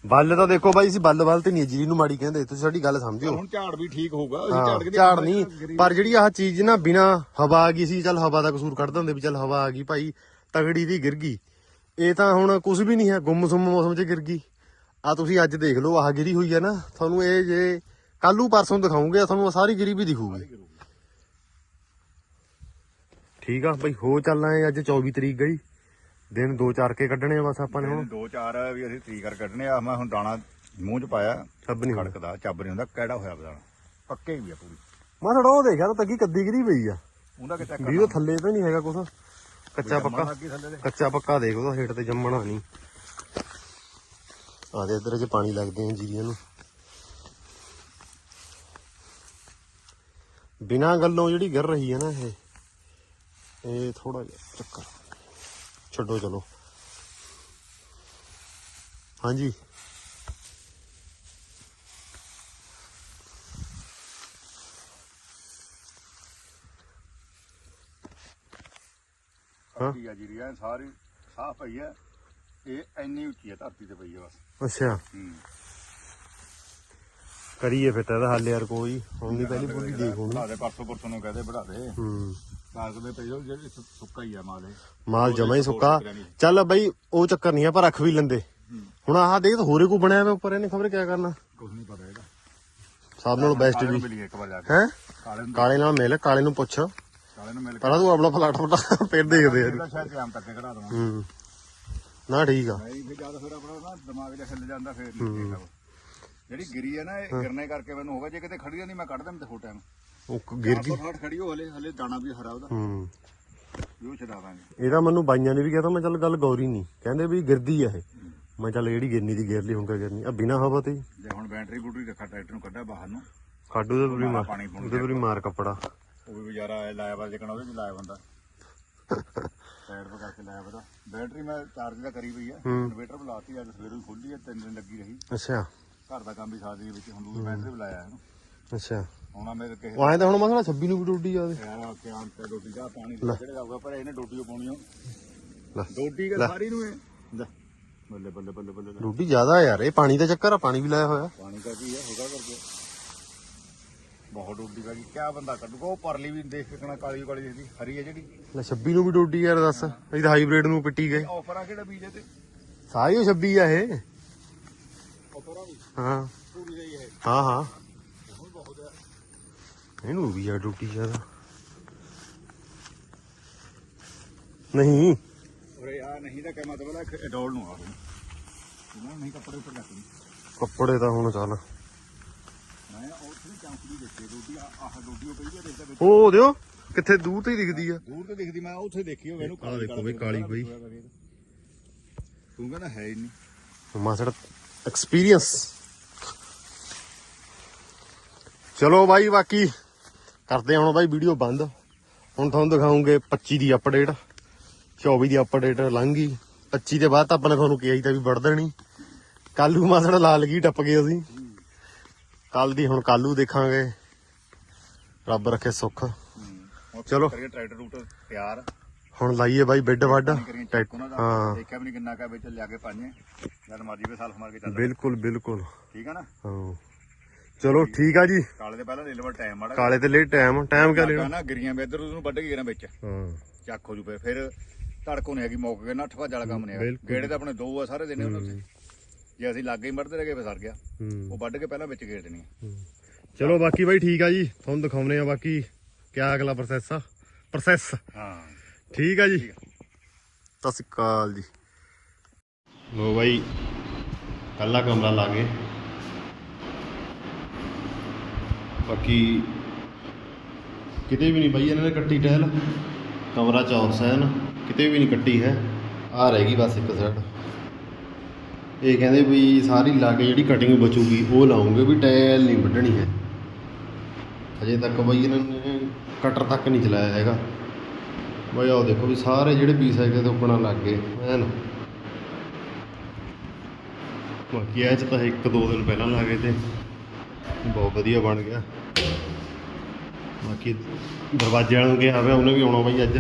ਬੱਲ ਤਾਂ ਦੇਖੋ ਬਾਈ ਸੀ ਬੱਲ ਵੱਲ ਤੇ ਨਹੀਂ ਜੀਰੀ ਨੂੰ ਮਾੜੀ ਕਹਿੰਦੇ ਤੁਸੀਂ ਸਾਡੀ ਗੱਲ ਸਮਝਿਓ ਹੁਣ ਝਾੜ ਵੀ ਠੀਕ ਹੋਊਗਾ ਅਸੀਂ ਝਾੜ ਕੇ ਝਾੜ ਨਹੀਂ ਪਰ ਜਿਹੜੀ ਆਹ ਚੀਜ਼ ਨਾ ਬਿਨਾ ਹਵਾ ਆ ਗਈ ਸੀ ਚੱਲ ਹਵਾ ਦਾ ਕਸੂਰ ਕੱਢ ਦਿੰਦੇ ਵੀ ਚੱਲ ਹਵਾ ਆ ਗਈ ਭਾਈ। ਤਗੜੀ ਦੀ ਗਿਰ ਗਈ। ਇਹ ਤਾਂ ਹੁਣ ਕੁਝ ਵੀ ਨਹੀਂ ਹੈ ਗੁੰਮ-ਸੁੰਮ ਮੌਸਮ 'ਚ ਗਿਰ ਗਈ। ਆ ਤੁਸੀਂ ਅੱਜ ਦੇਖ ਲਓ ਆਹ ਗਿਰੀ ਹੋਈ ਹੈ ਨਾ। ਤੁਹਾਨੂੰ ਇਹ ਜੇ ਕੱਲੂ ਪਰਸੋਂ ਦਿਖਾਉਂਗੇ ਤੁਹਾਨੂੰ ਸਾਰੀ ਗਿਰੀ ਵੀ ਦਿਖੂਗੀ। ਠੀਕ ਆ ਬਈ ਹੋ ਚੱਲਣਾ ਹੈ ਅੱਜ 24 ਤਰੀਕ ਗਈ। ਦਿਨ ਦੋ ਚਾਰ ਕੇ ਕੱਢਣੇ ਆ ਬਸ ਆਪਾਂ ਨੇ ਹੁਣ। ਦੋ ਚਾਰ ਵੀ ਅਸੀਂ ਤਰੀਕਰ ਕੱਢਣੇ ਆ। ਮੈਂ ਹੁਣ ਦਾਣਾ ਮੂੰਹ ਚ ਪਾਇਆ ਸਭ ਨਹੀਂ ਖੜਕਦਾ ਚੱਬ ਨਹੀਂ ਹੁੰਦਾ ਕਿਹੜਾ ਹੋਇਆ ਦਾਣਾ। ਪੱਕੇ ਵੀ ਆ ਪੂਰੀ। ਮੈਂ ਥੋੜਾ ਉਹ ਦੇਖਿਆ ਤਾਂ ਤੱਗੀ ਕੱਦੀ ਗਿਰੀ ਪਈ ਆ। ਉਹਦਾ ਕਿਤੇ ਵੀ ਉਹ ਥੱਲੇ ਤਾਂ ਨਹੀਂ ਹੈਗਾ ਕੁਛ। ਕੱਚਾ ਪੱਕਾ? ਕੱਚਾ ਪੱਕਾ ਦੇਖ ਉਹਦਾ ਹੇਠ ਤੇ ਜੰਮਣਾ ਨਹੀਂ। ਆ ਦੇ ਇਧਰ ਜੇ ਪਾਣੀ ਲੱਗਦੇ ਆ ਜੀਰੀਆਂ ਨੂੰ। ਬਿਨਾਂ ਗੱਲੋਂ ਜਿਹੜੀ ਗਿਰ ਰਹੀ ਹੈ ਨਾ ਇਹ ਇਹ ਥੋੜਾ ਜਿਹਾ ਚੱਕਰ। ਛੱਡੋ ਚਲੋ। ਹਾਂਜੀ। ਪੱਕੀ ਆ ਜੀਰੀ ਐ ਸਾਰੀ ਸਾਫ਼ ਪਈ ਆ। ਇਹ ਇੰਨੀ ਉੱਚੀ ਆ ਧਰਤੀ ਤੇ ਪਈ ਆ ਬਸ। ਅੱਛਾ। ਹੂੰ। ਕਰੀਏ ਫਿਰ ਤਾਂ ਇਹਦਾ ਹੱਲ ਯਾਰ ਕੋਈ ਹੁਣ ਨਹੀਂ ਪਹਿਲੀ ਪੂਰੀ ਦੇਖ ਹੋਣੀ ਬਣਾ ਦੇ ਪਰਸੋਂ ਪਰਸੋਂ ਨੂੰ ਕਹਦੇ ਬਣਾ ਦੇ। ਹੂੰ। ਕਾਗਜ਼ ਦੇ ਪਈ ਉਹ ਜਿਹੜੀ ਸੁ- ਸੁੱਕਾ ਹੀ ਆ ਮਾਲ ਇਹ। ਮਾਲ ਜਮਾ ਹੀ ਸੁੱਕਾ। ਚੱਲ ਬਈ ਉਹ ਚੱਕਰ ਨਹੀਂ ਆ ਪਰ ਰੱਖ ਵੀ ਲੈਂਦੇ। ਹੁਣ ਆਹ ਦੇਖ ਤਾਂ ਹੋਰੇ ਕੋ ਬਣਿਆ ਵਾ ਉੱਪਰ ਇਹਨੇ ਖਬਰ ਕਿਆ ਕਰਨਾ? ਕੁਝ ਨਹੀਂ ਪਤਾ ਇਹਦਾ। ਸਭ ਨਾਲੋਂ ਬੈਸਟ ਵੀ। ਕੇ। ਹੈ? ਕਾਲੇ ਨਾਲ ਮਿਲ ਕਾਲੇ ਨੂੰ ਪੁੱਛ। ਕਾਲੇ ਨੂੰ ਮਿਲ ਕੇ ਪਹਿਲਾਂ ਤੂੰ ਆਪਣਾ ਪਲਾਟ ਫਟਾ ਫਿਰ ਦੇਖਦੇ ਆ। ਇਹਦਾ ਸ਼ਾਇਦ ਆਮ ਤੱਕ ਕਢਾ ਦਵਾਂ। ਹੂੰ। ਨਾ ਠੀਕ ਆ। ਨਹੀਂ ਫਿਰ ਜਦ ਫਿਰ ਆਪਣਾ ਨਾ ਦਿਮਾਗ ਜਿਹਾ ਖਿੱਲ ਜਾਂਦਾ ਫਿਰ ਨਹੀਂ ਦੇਖਦਾ ਉਹ। ਜਿਹੜੀ ਗਿਰੀ ਹੈ ਨਾ ਇਹ ਗਿਰਨੇ ਕਰਕੇ ਮੈਨੂੰ ਹੋਗਾ ਜੇ ਕਿਤੇ ਖੜੀ ਜਾਂਦੀ ਮੈਂ ਕੱਢ ਦਿੰਦਾ ਛੋਟਿਆਂ ਨੂੰ। ਉਹ ਗਿਰ ਗਈ। 460 ਖੜੀ ਹੋ ਹਲੇ ਹਲੇ ਦਾਣਾ ਵੀ ਹਰਾ ਉਹਦਾ। ਹੂੰ। ਵੀ ਉਹ ਛਡਾ ਦਾਂਗੇ। ਇਹਦਾ ਮੈਨੂੰ ਬਾਈਆਂ ਨੇ ਵੀ ਕਿਹਾ ਤਾਂ ਮੈਂ ਚੱਲ ਗੱਲ ਗੌਰੀ ਨਹੀਂ ਕਹਿੰਦੇ ਵੀ ਗਿਰਦੀ ਆ ਇਹ। ਮੈਂ ਚੱਲ ਜਿਹੜੀ ਗਿਰਨੀ ਦੀ ਗੇਰ ਲਈ ਹੁਣ ਕਿਆ ਗਿਰਨੀ? ਆ ਬਿਨਾ ਹਵਾ ਤੇ। ਹੀ। ਜੇ ਹੁਣ ਬੈਟਰੀ ਬੂਟਰੀ ਰੱਖਾ ਟਰੈਕਟਰ ਨੂੰ ਬਾਹਰ ਨੂੰ। ਕੱਢ ਉਹਦੇ ਪੂਰੀ ਮਾਰ ਪਾਣੀ ਪੂਣੀ ਉਹਦੇ ਪੂਰੀ ਮਾਰ ਕੱਪੜਾ। ਉਹ ਵੀ ਵਿਚਾਰਾ ਲਾਇਆ ਵਾ ਜਿਕਣ ਉਹਦੇ ਚ ਲਾਇਆ ਬੰਦਾ। ਸਾਈਡ ਪਰ ਕਰਕੇ ਲਾਇਆ ਵਾ। ਬੈਟਰੀ ਮੈਂ ਚਾਰਜ ਦਾ ਕਰੀ ਪਈ ਆ। ਇਨਵੇਟਰ ਬੁਲਾਤੀ ਅੱਜ ਸਵੇਰੇ ਵੀ ਖੁੱਲੀ ਆ ਤਿੰਨ ਦਿਨ ਲੱਗੀ ਰਹੀ। ਅੱਛਾ। ਘਰ ਦਾ ਕੰਮ ਵੀ ਸਾਥ ਦੇ ਵਿੱਚ ਹੁਣ ਦੂਜੀ ਬੈਟਰੀ ਬੁਲਾਇਆ ਇਹਨੂੰ। ਅੱਛਾ। ਹੁਣ ਮੇਰੇ ਕਿਸੇ ਉਹ ਐਂ ਤਾਂ ਹੁਣ ਮਸਲਾ 26 ਨੂੰ ਵੀ ਯਾਰ ਆ ਕੇ ਆਂ ਤੇ ਡੋਡੀ ਦਾ ਪਾਣੀ ਜਿਹੜੇ ਜਾਊਗਾ ਪਰ ਇਹਨੇ ਡੋਡੀ ਪਾਉਣੀ ਆ। ਲੈ। ਡੋਡੀ ਕੇ। ਸਾਰੀ ਨੂੰ ਇਹ। ਲੈ। ਬੱਲੇ ਬੱਲੇ ਬੱਲੇ ਬੱਲੇ। ਟੁੱਟੀ ਜ਼ਿਆਦਾ ਯਾਰ ਇਹ ਪਾਣੀ ਦਾ ਚੱਕਰ ਆ ਪਾਣੀ ਵੀ ਲਾਇਆ ਹੋਇਆ। ਪਾਣੀ ਦਾ ਕੀ ਆ ਹੋਗਾ ਕਰਕੇ। ਬਹੁਤ ਡੋਡੀ ਕੀ ਕਿਆ ਬੰਦਾ ਕੱਢੂਗਾ ਉਹ ਪਰਲੀ ਵੀ ਦੇਖ ਕੇ ਕਣਾ ਕਾਲੀ ਕਾਲੀ ਜਿਹੀ ਹਰੀ ਹੈ ਜਿਹੜੀ। ਲੈ 26 ਨੂੰ ਵੀ ਟੁੱਟੀ ਯਾਰ ਦੱਸ ਅਸੀਂ ਤਾਂ ਹਾਈਬ੍ਰਿਡ ਨੂੰ ਪਿੱਟੀ ਗਏ। ਆਫਰ ਆ ਕਿਹੜਾ ਬੀਜ ਤੇ? ਸਾਰੀ ਉਹ 26 ਆ ਇਹ। ਆਫਰ ਆ ਵੀ? ਹਾਂ। ਪੂਰੀ ਗਈ ਹੈ ਹਾਂ। ਬਹੁਤ ਇਹਨੂੰ ਵੀ ਆ ਟੁੱਟੀ ਜ਼ਿਆਦਾ ਨਹੀਂ। ਉਰੇ ਆ ਨਹੀਂ ਤਾਂ ਕਿ ਮਤਲਬ ਹੈ ਡੋਲ ਨੂੰ ਆ ਨਹੀਂ ਕੱਪੜੇ ਉੱਪਰ ਕੱਪੜੇ ਤਾਂ ਹੁਣ ਚੱਲ। ਮੈਂ ਉਹ ਥੋੜੀ ਚਾਂਕੜੀ ਦੇਖੀ ਡੋਡੀ ਆ ਆਹ ਡੋਡੀ ਉਹ ਪਈ ਹੈ ਦੇਖਦਾ ਵਿੱਚ ਉਹ ਦਿਓ ਕਿੱਥੇ ਦੂਰ ਤੇ ਹੀ ਦਿਖਦੀ ਆ। ਦੂਰ ਤੇ ਦਿਖਦੀ ਮੈਂ ਉੱਥੇ ਦੇਖੀ ਹੋਵੇ ਇਹਨੂੰ ਆਹ ਦੇਖੋ ਬਈ ਕਾਲੀ ਪਈ। ਤੂੰ ਕਹਿੰਦਾ ਹੈ ਹੀ ਨਹੀਂ। ਮਾਸੜ ਐਕਸਪੀਰੀਅੰਸ ਚਲੋ ਬਾਈ ਬਾਕੀ ਕਰਦੇ ਹਾਂ ਹੁਣ ਬਾਈ ਵੀਡੀਓ ਬੰਦ। ਹੁਣ ਤੁਹਾਨੂੰ ਦਿਖਾਉਂਗੇ 25 ਦੀ ਅਪਡੇਟ 24 ਦੀ ਅਪਡੇਟ ਲੰਘ ਗਈ। 25 ਦੇ ਬਾਅਦ ਤਾਂ ਆਪਾਂ ਨੇ ਤੁਹਾਨੂੰ ਕਿਹਾ ਸੀ ਤਾਂ ਵੀ ਵੜ ਦੇਣੀ। ਕੱਲੂ ਮਾਸੜ ਲਾਲ ਗਈ ਟੱਪ ਗਏ ਅਸੀਂ। ਕੱਲ ਦੀ ਹੁਣ ਕੱਲੂ ਦੇਖਾਂਗੇ। ਰੱਬ ਰੱਖੇ ਸੁੱਖ। ਚਲੋ। ਕਰੀਏ ਟਰੈਕਟਰ ਰੂਟਰ ਤਿਆਰ। ਹੁਣ ਲਾਈਏ ਬਾਈ ਬੈੱਡ ਵੱਡ ਹਾਂ। ਦੇਖਿਆ ਵੀ ਨਹੀਂ ਕਿੰਨਾ ਕਾ ਵਿੱਚ ਲਿਆ ਕੇ ਪਾਣੇ ਜਦ ਮਰਜ਼ੀ ਵੀ ਸਾਲ ਮਾਰ ਕੇ ਚੱਲ ਬਿਲਕੁਲ ਬਿਲਕੁਲ। ਠੀਕ ਆ ਨਾ? ਹਾਂ। ਚਲੋ ਠੀਕ ਆ ਜੀ। ਕਾਲੇ ਦੇ ਪਹਿਲਾਂ ਲੈ ਲਵਾ ਟਾਈਮ ਮਾੜਾ ਕਾਲੇ ਤੇ ਲਈ ਟਾਈਮ ਟਾਈਮ ਕਿਆ ਲੈਣਾ? ਨਾ ਗਿਰੀਆਂ ਵੀ ਇੱਧਰ ਉਹਨੂੰ ਵੱਢ ਕੇ ਗਿਰਾਂ ਵਿੱਚ। ਹਾਂ। ਚੱਕ ਹੋ ਜੂ ਫਿਰ ਧੜਕੋ ਨਹੀਂ ਹੈਗੀ ਮੁੱਕ ਗਏ ਨੱਠ ਭੱਜ ਵਾਲਾ ਕੰਮ ਨਹੀਂ ਹੈਗਾ। ਗੇੜੇ ਤਾਂ ਆਪਣੇ ਦੋ ਆ ਸਾਰੇ ਦਿਨੇ ਉਹਨਾਂ। ਤੇ ਜੇ ਅਸੀਂ ਲਾਗੇ ਹੀ ਮਰਦੇ ਰਹੇ ਫੇ ਸਰ ਗਿਆ। ਹੂੰ। ਉਹ ਵੱਢ ਕੇ ਪਹਿਲਾਂ ਵਿੱਚ ਗੇੜ ਦੇਣੀ ਆ। ਚਲੋ ਬਾਕੀ ਬਾਈ ਠੀਕ ਆ ਜੀ ਤੁਹਾਨੂੰ ਦਿਖਾਉਨੇ ਆ ਬਾਕੀ ਕਿਆ ਅਗਲਾ ਪ੍ਰੋਸੈਸ ਆ। ਪ੍ਰੋਸੈਸ ਹਾਂ। ਠੀਕ ਆ ਜੀ। ਸਤਿ ਸ਼੍ਰੀ ਅਕਾਲ ਜੀ। ਲੋ ਬਾਈ ਕੱਲਾ ਕਮਰਾ ਲਾ ਗਏ ਬਾਕੀ ਕਿਤੇ ਵੀ ਨਹੀਂ ਬਾਈ ਇਹਨਾਂ ਨੇ ਕੱਟੀ ਟਹਿਲ। ਕਮਰਾ ਚੌਰਸ ਹੈ ਨਾ ਕਿਤੇ ਵੀ ਨਹੀਂ ਕੱਟੀ ਹੈ। ਆ ਰਹਿ ਗਈ ਬਸ ਇੱਕ ਸਾਈਡ ਇਹ ਕਹਿੰਦੇ ਵੀ ਸਾਰੀ ਲਾ ਕੇ ਜਿਹੜੀ ਕਟਿੰਗ ਬਚੂਗੀ, ਉਹ ਲਾਉਂਗੇ ਵੀ ਟਾਇਲ ਨਹੀਂ ਵੱਢਣੀ ਹੈ। ਅਜੇ ਤੱਕ ਬਈ ਇਹਨਾਂ ਨੇ ਕਟਰ ਤੱਕ ਨਹੀਂ ਚਲਾਇਆ ਹੈਗਾ। ਬਈ ਆਓ ਦੇਖੋ ਵੀ ਸਾਰੇ ਜਿਹੜੇ ਪੀਸ ਹੈਗੇ ਤੇ ਉੱਪਣਾ ਲੱਗ ਗਏ ਐਨ ਬਾਕੀ ਇਹ ਚ ਤਾਂ ਇੱਕ ਦੋ ਦਿਨ ਪਹਿਲਾਂ ਲਾ ਗਏ ਤੇ ਬਹੁਤ ਵਧੀਆ ਬਣ ਗਿਆ। ਬਾਕੀ ਦਰਵਾਜ਼ੇ ਵਾਲਿਆਂ ਨੂੰ ਕਿਹਾ ਹੋਇਆ ਉਹਨੇ ਵੀ ਆਉਣਾ ਬਈ ਅੱਜ।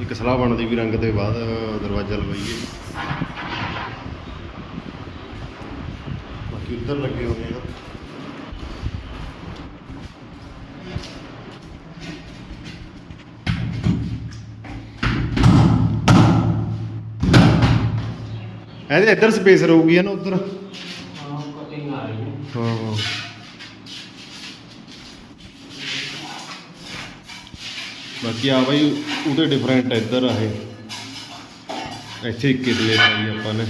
ਇੱਕ ਸਲਾਹ ਬਣਦੀ ਵੀ ਰੰਗ ਤੇ ਬਾਅਦ ਦਰਵਾਜ਼ਾ ਲਵਾਈਏ। ਉੱਧਰ ਲੱਗੇ ਹੋਏ ਆ। ਇਹਦੇ ਇੱਧਰ ਸਪੇਸ ਰਹੂਗੀ ਨਾ ਉੱਧਰ। ਹਾਂ ਕਟਿੰਗ ਆ ਰਹੀ ਹੈ। ਹਾਂ। ਹਾਂ ਬਾਕੀ ਆ ਬਾਈ ਉਹਦੇ ਡਿਫਰੈਂਟ ਇੱਧਰ ਆ ਇਹ। ਇੱਥੇ ਇੱਕ ਇਡਲੇ ਪਾਈ ਆਪਾਂ ਨੇ।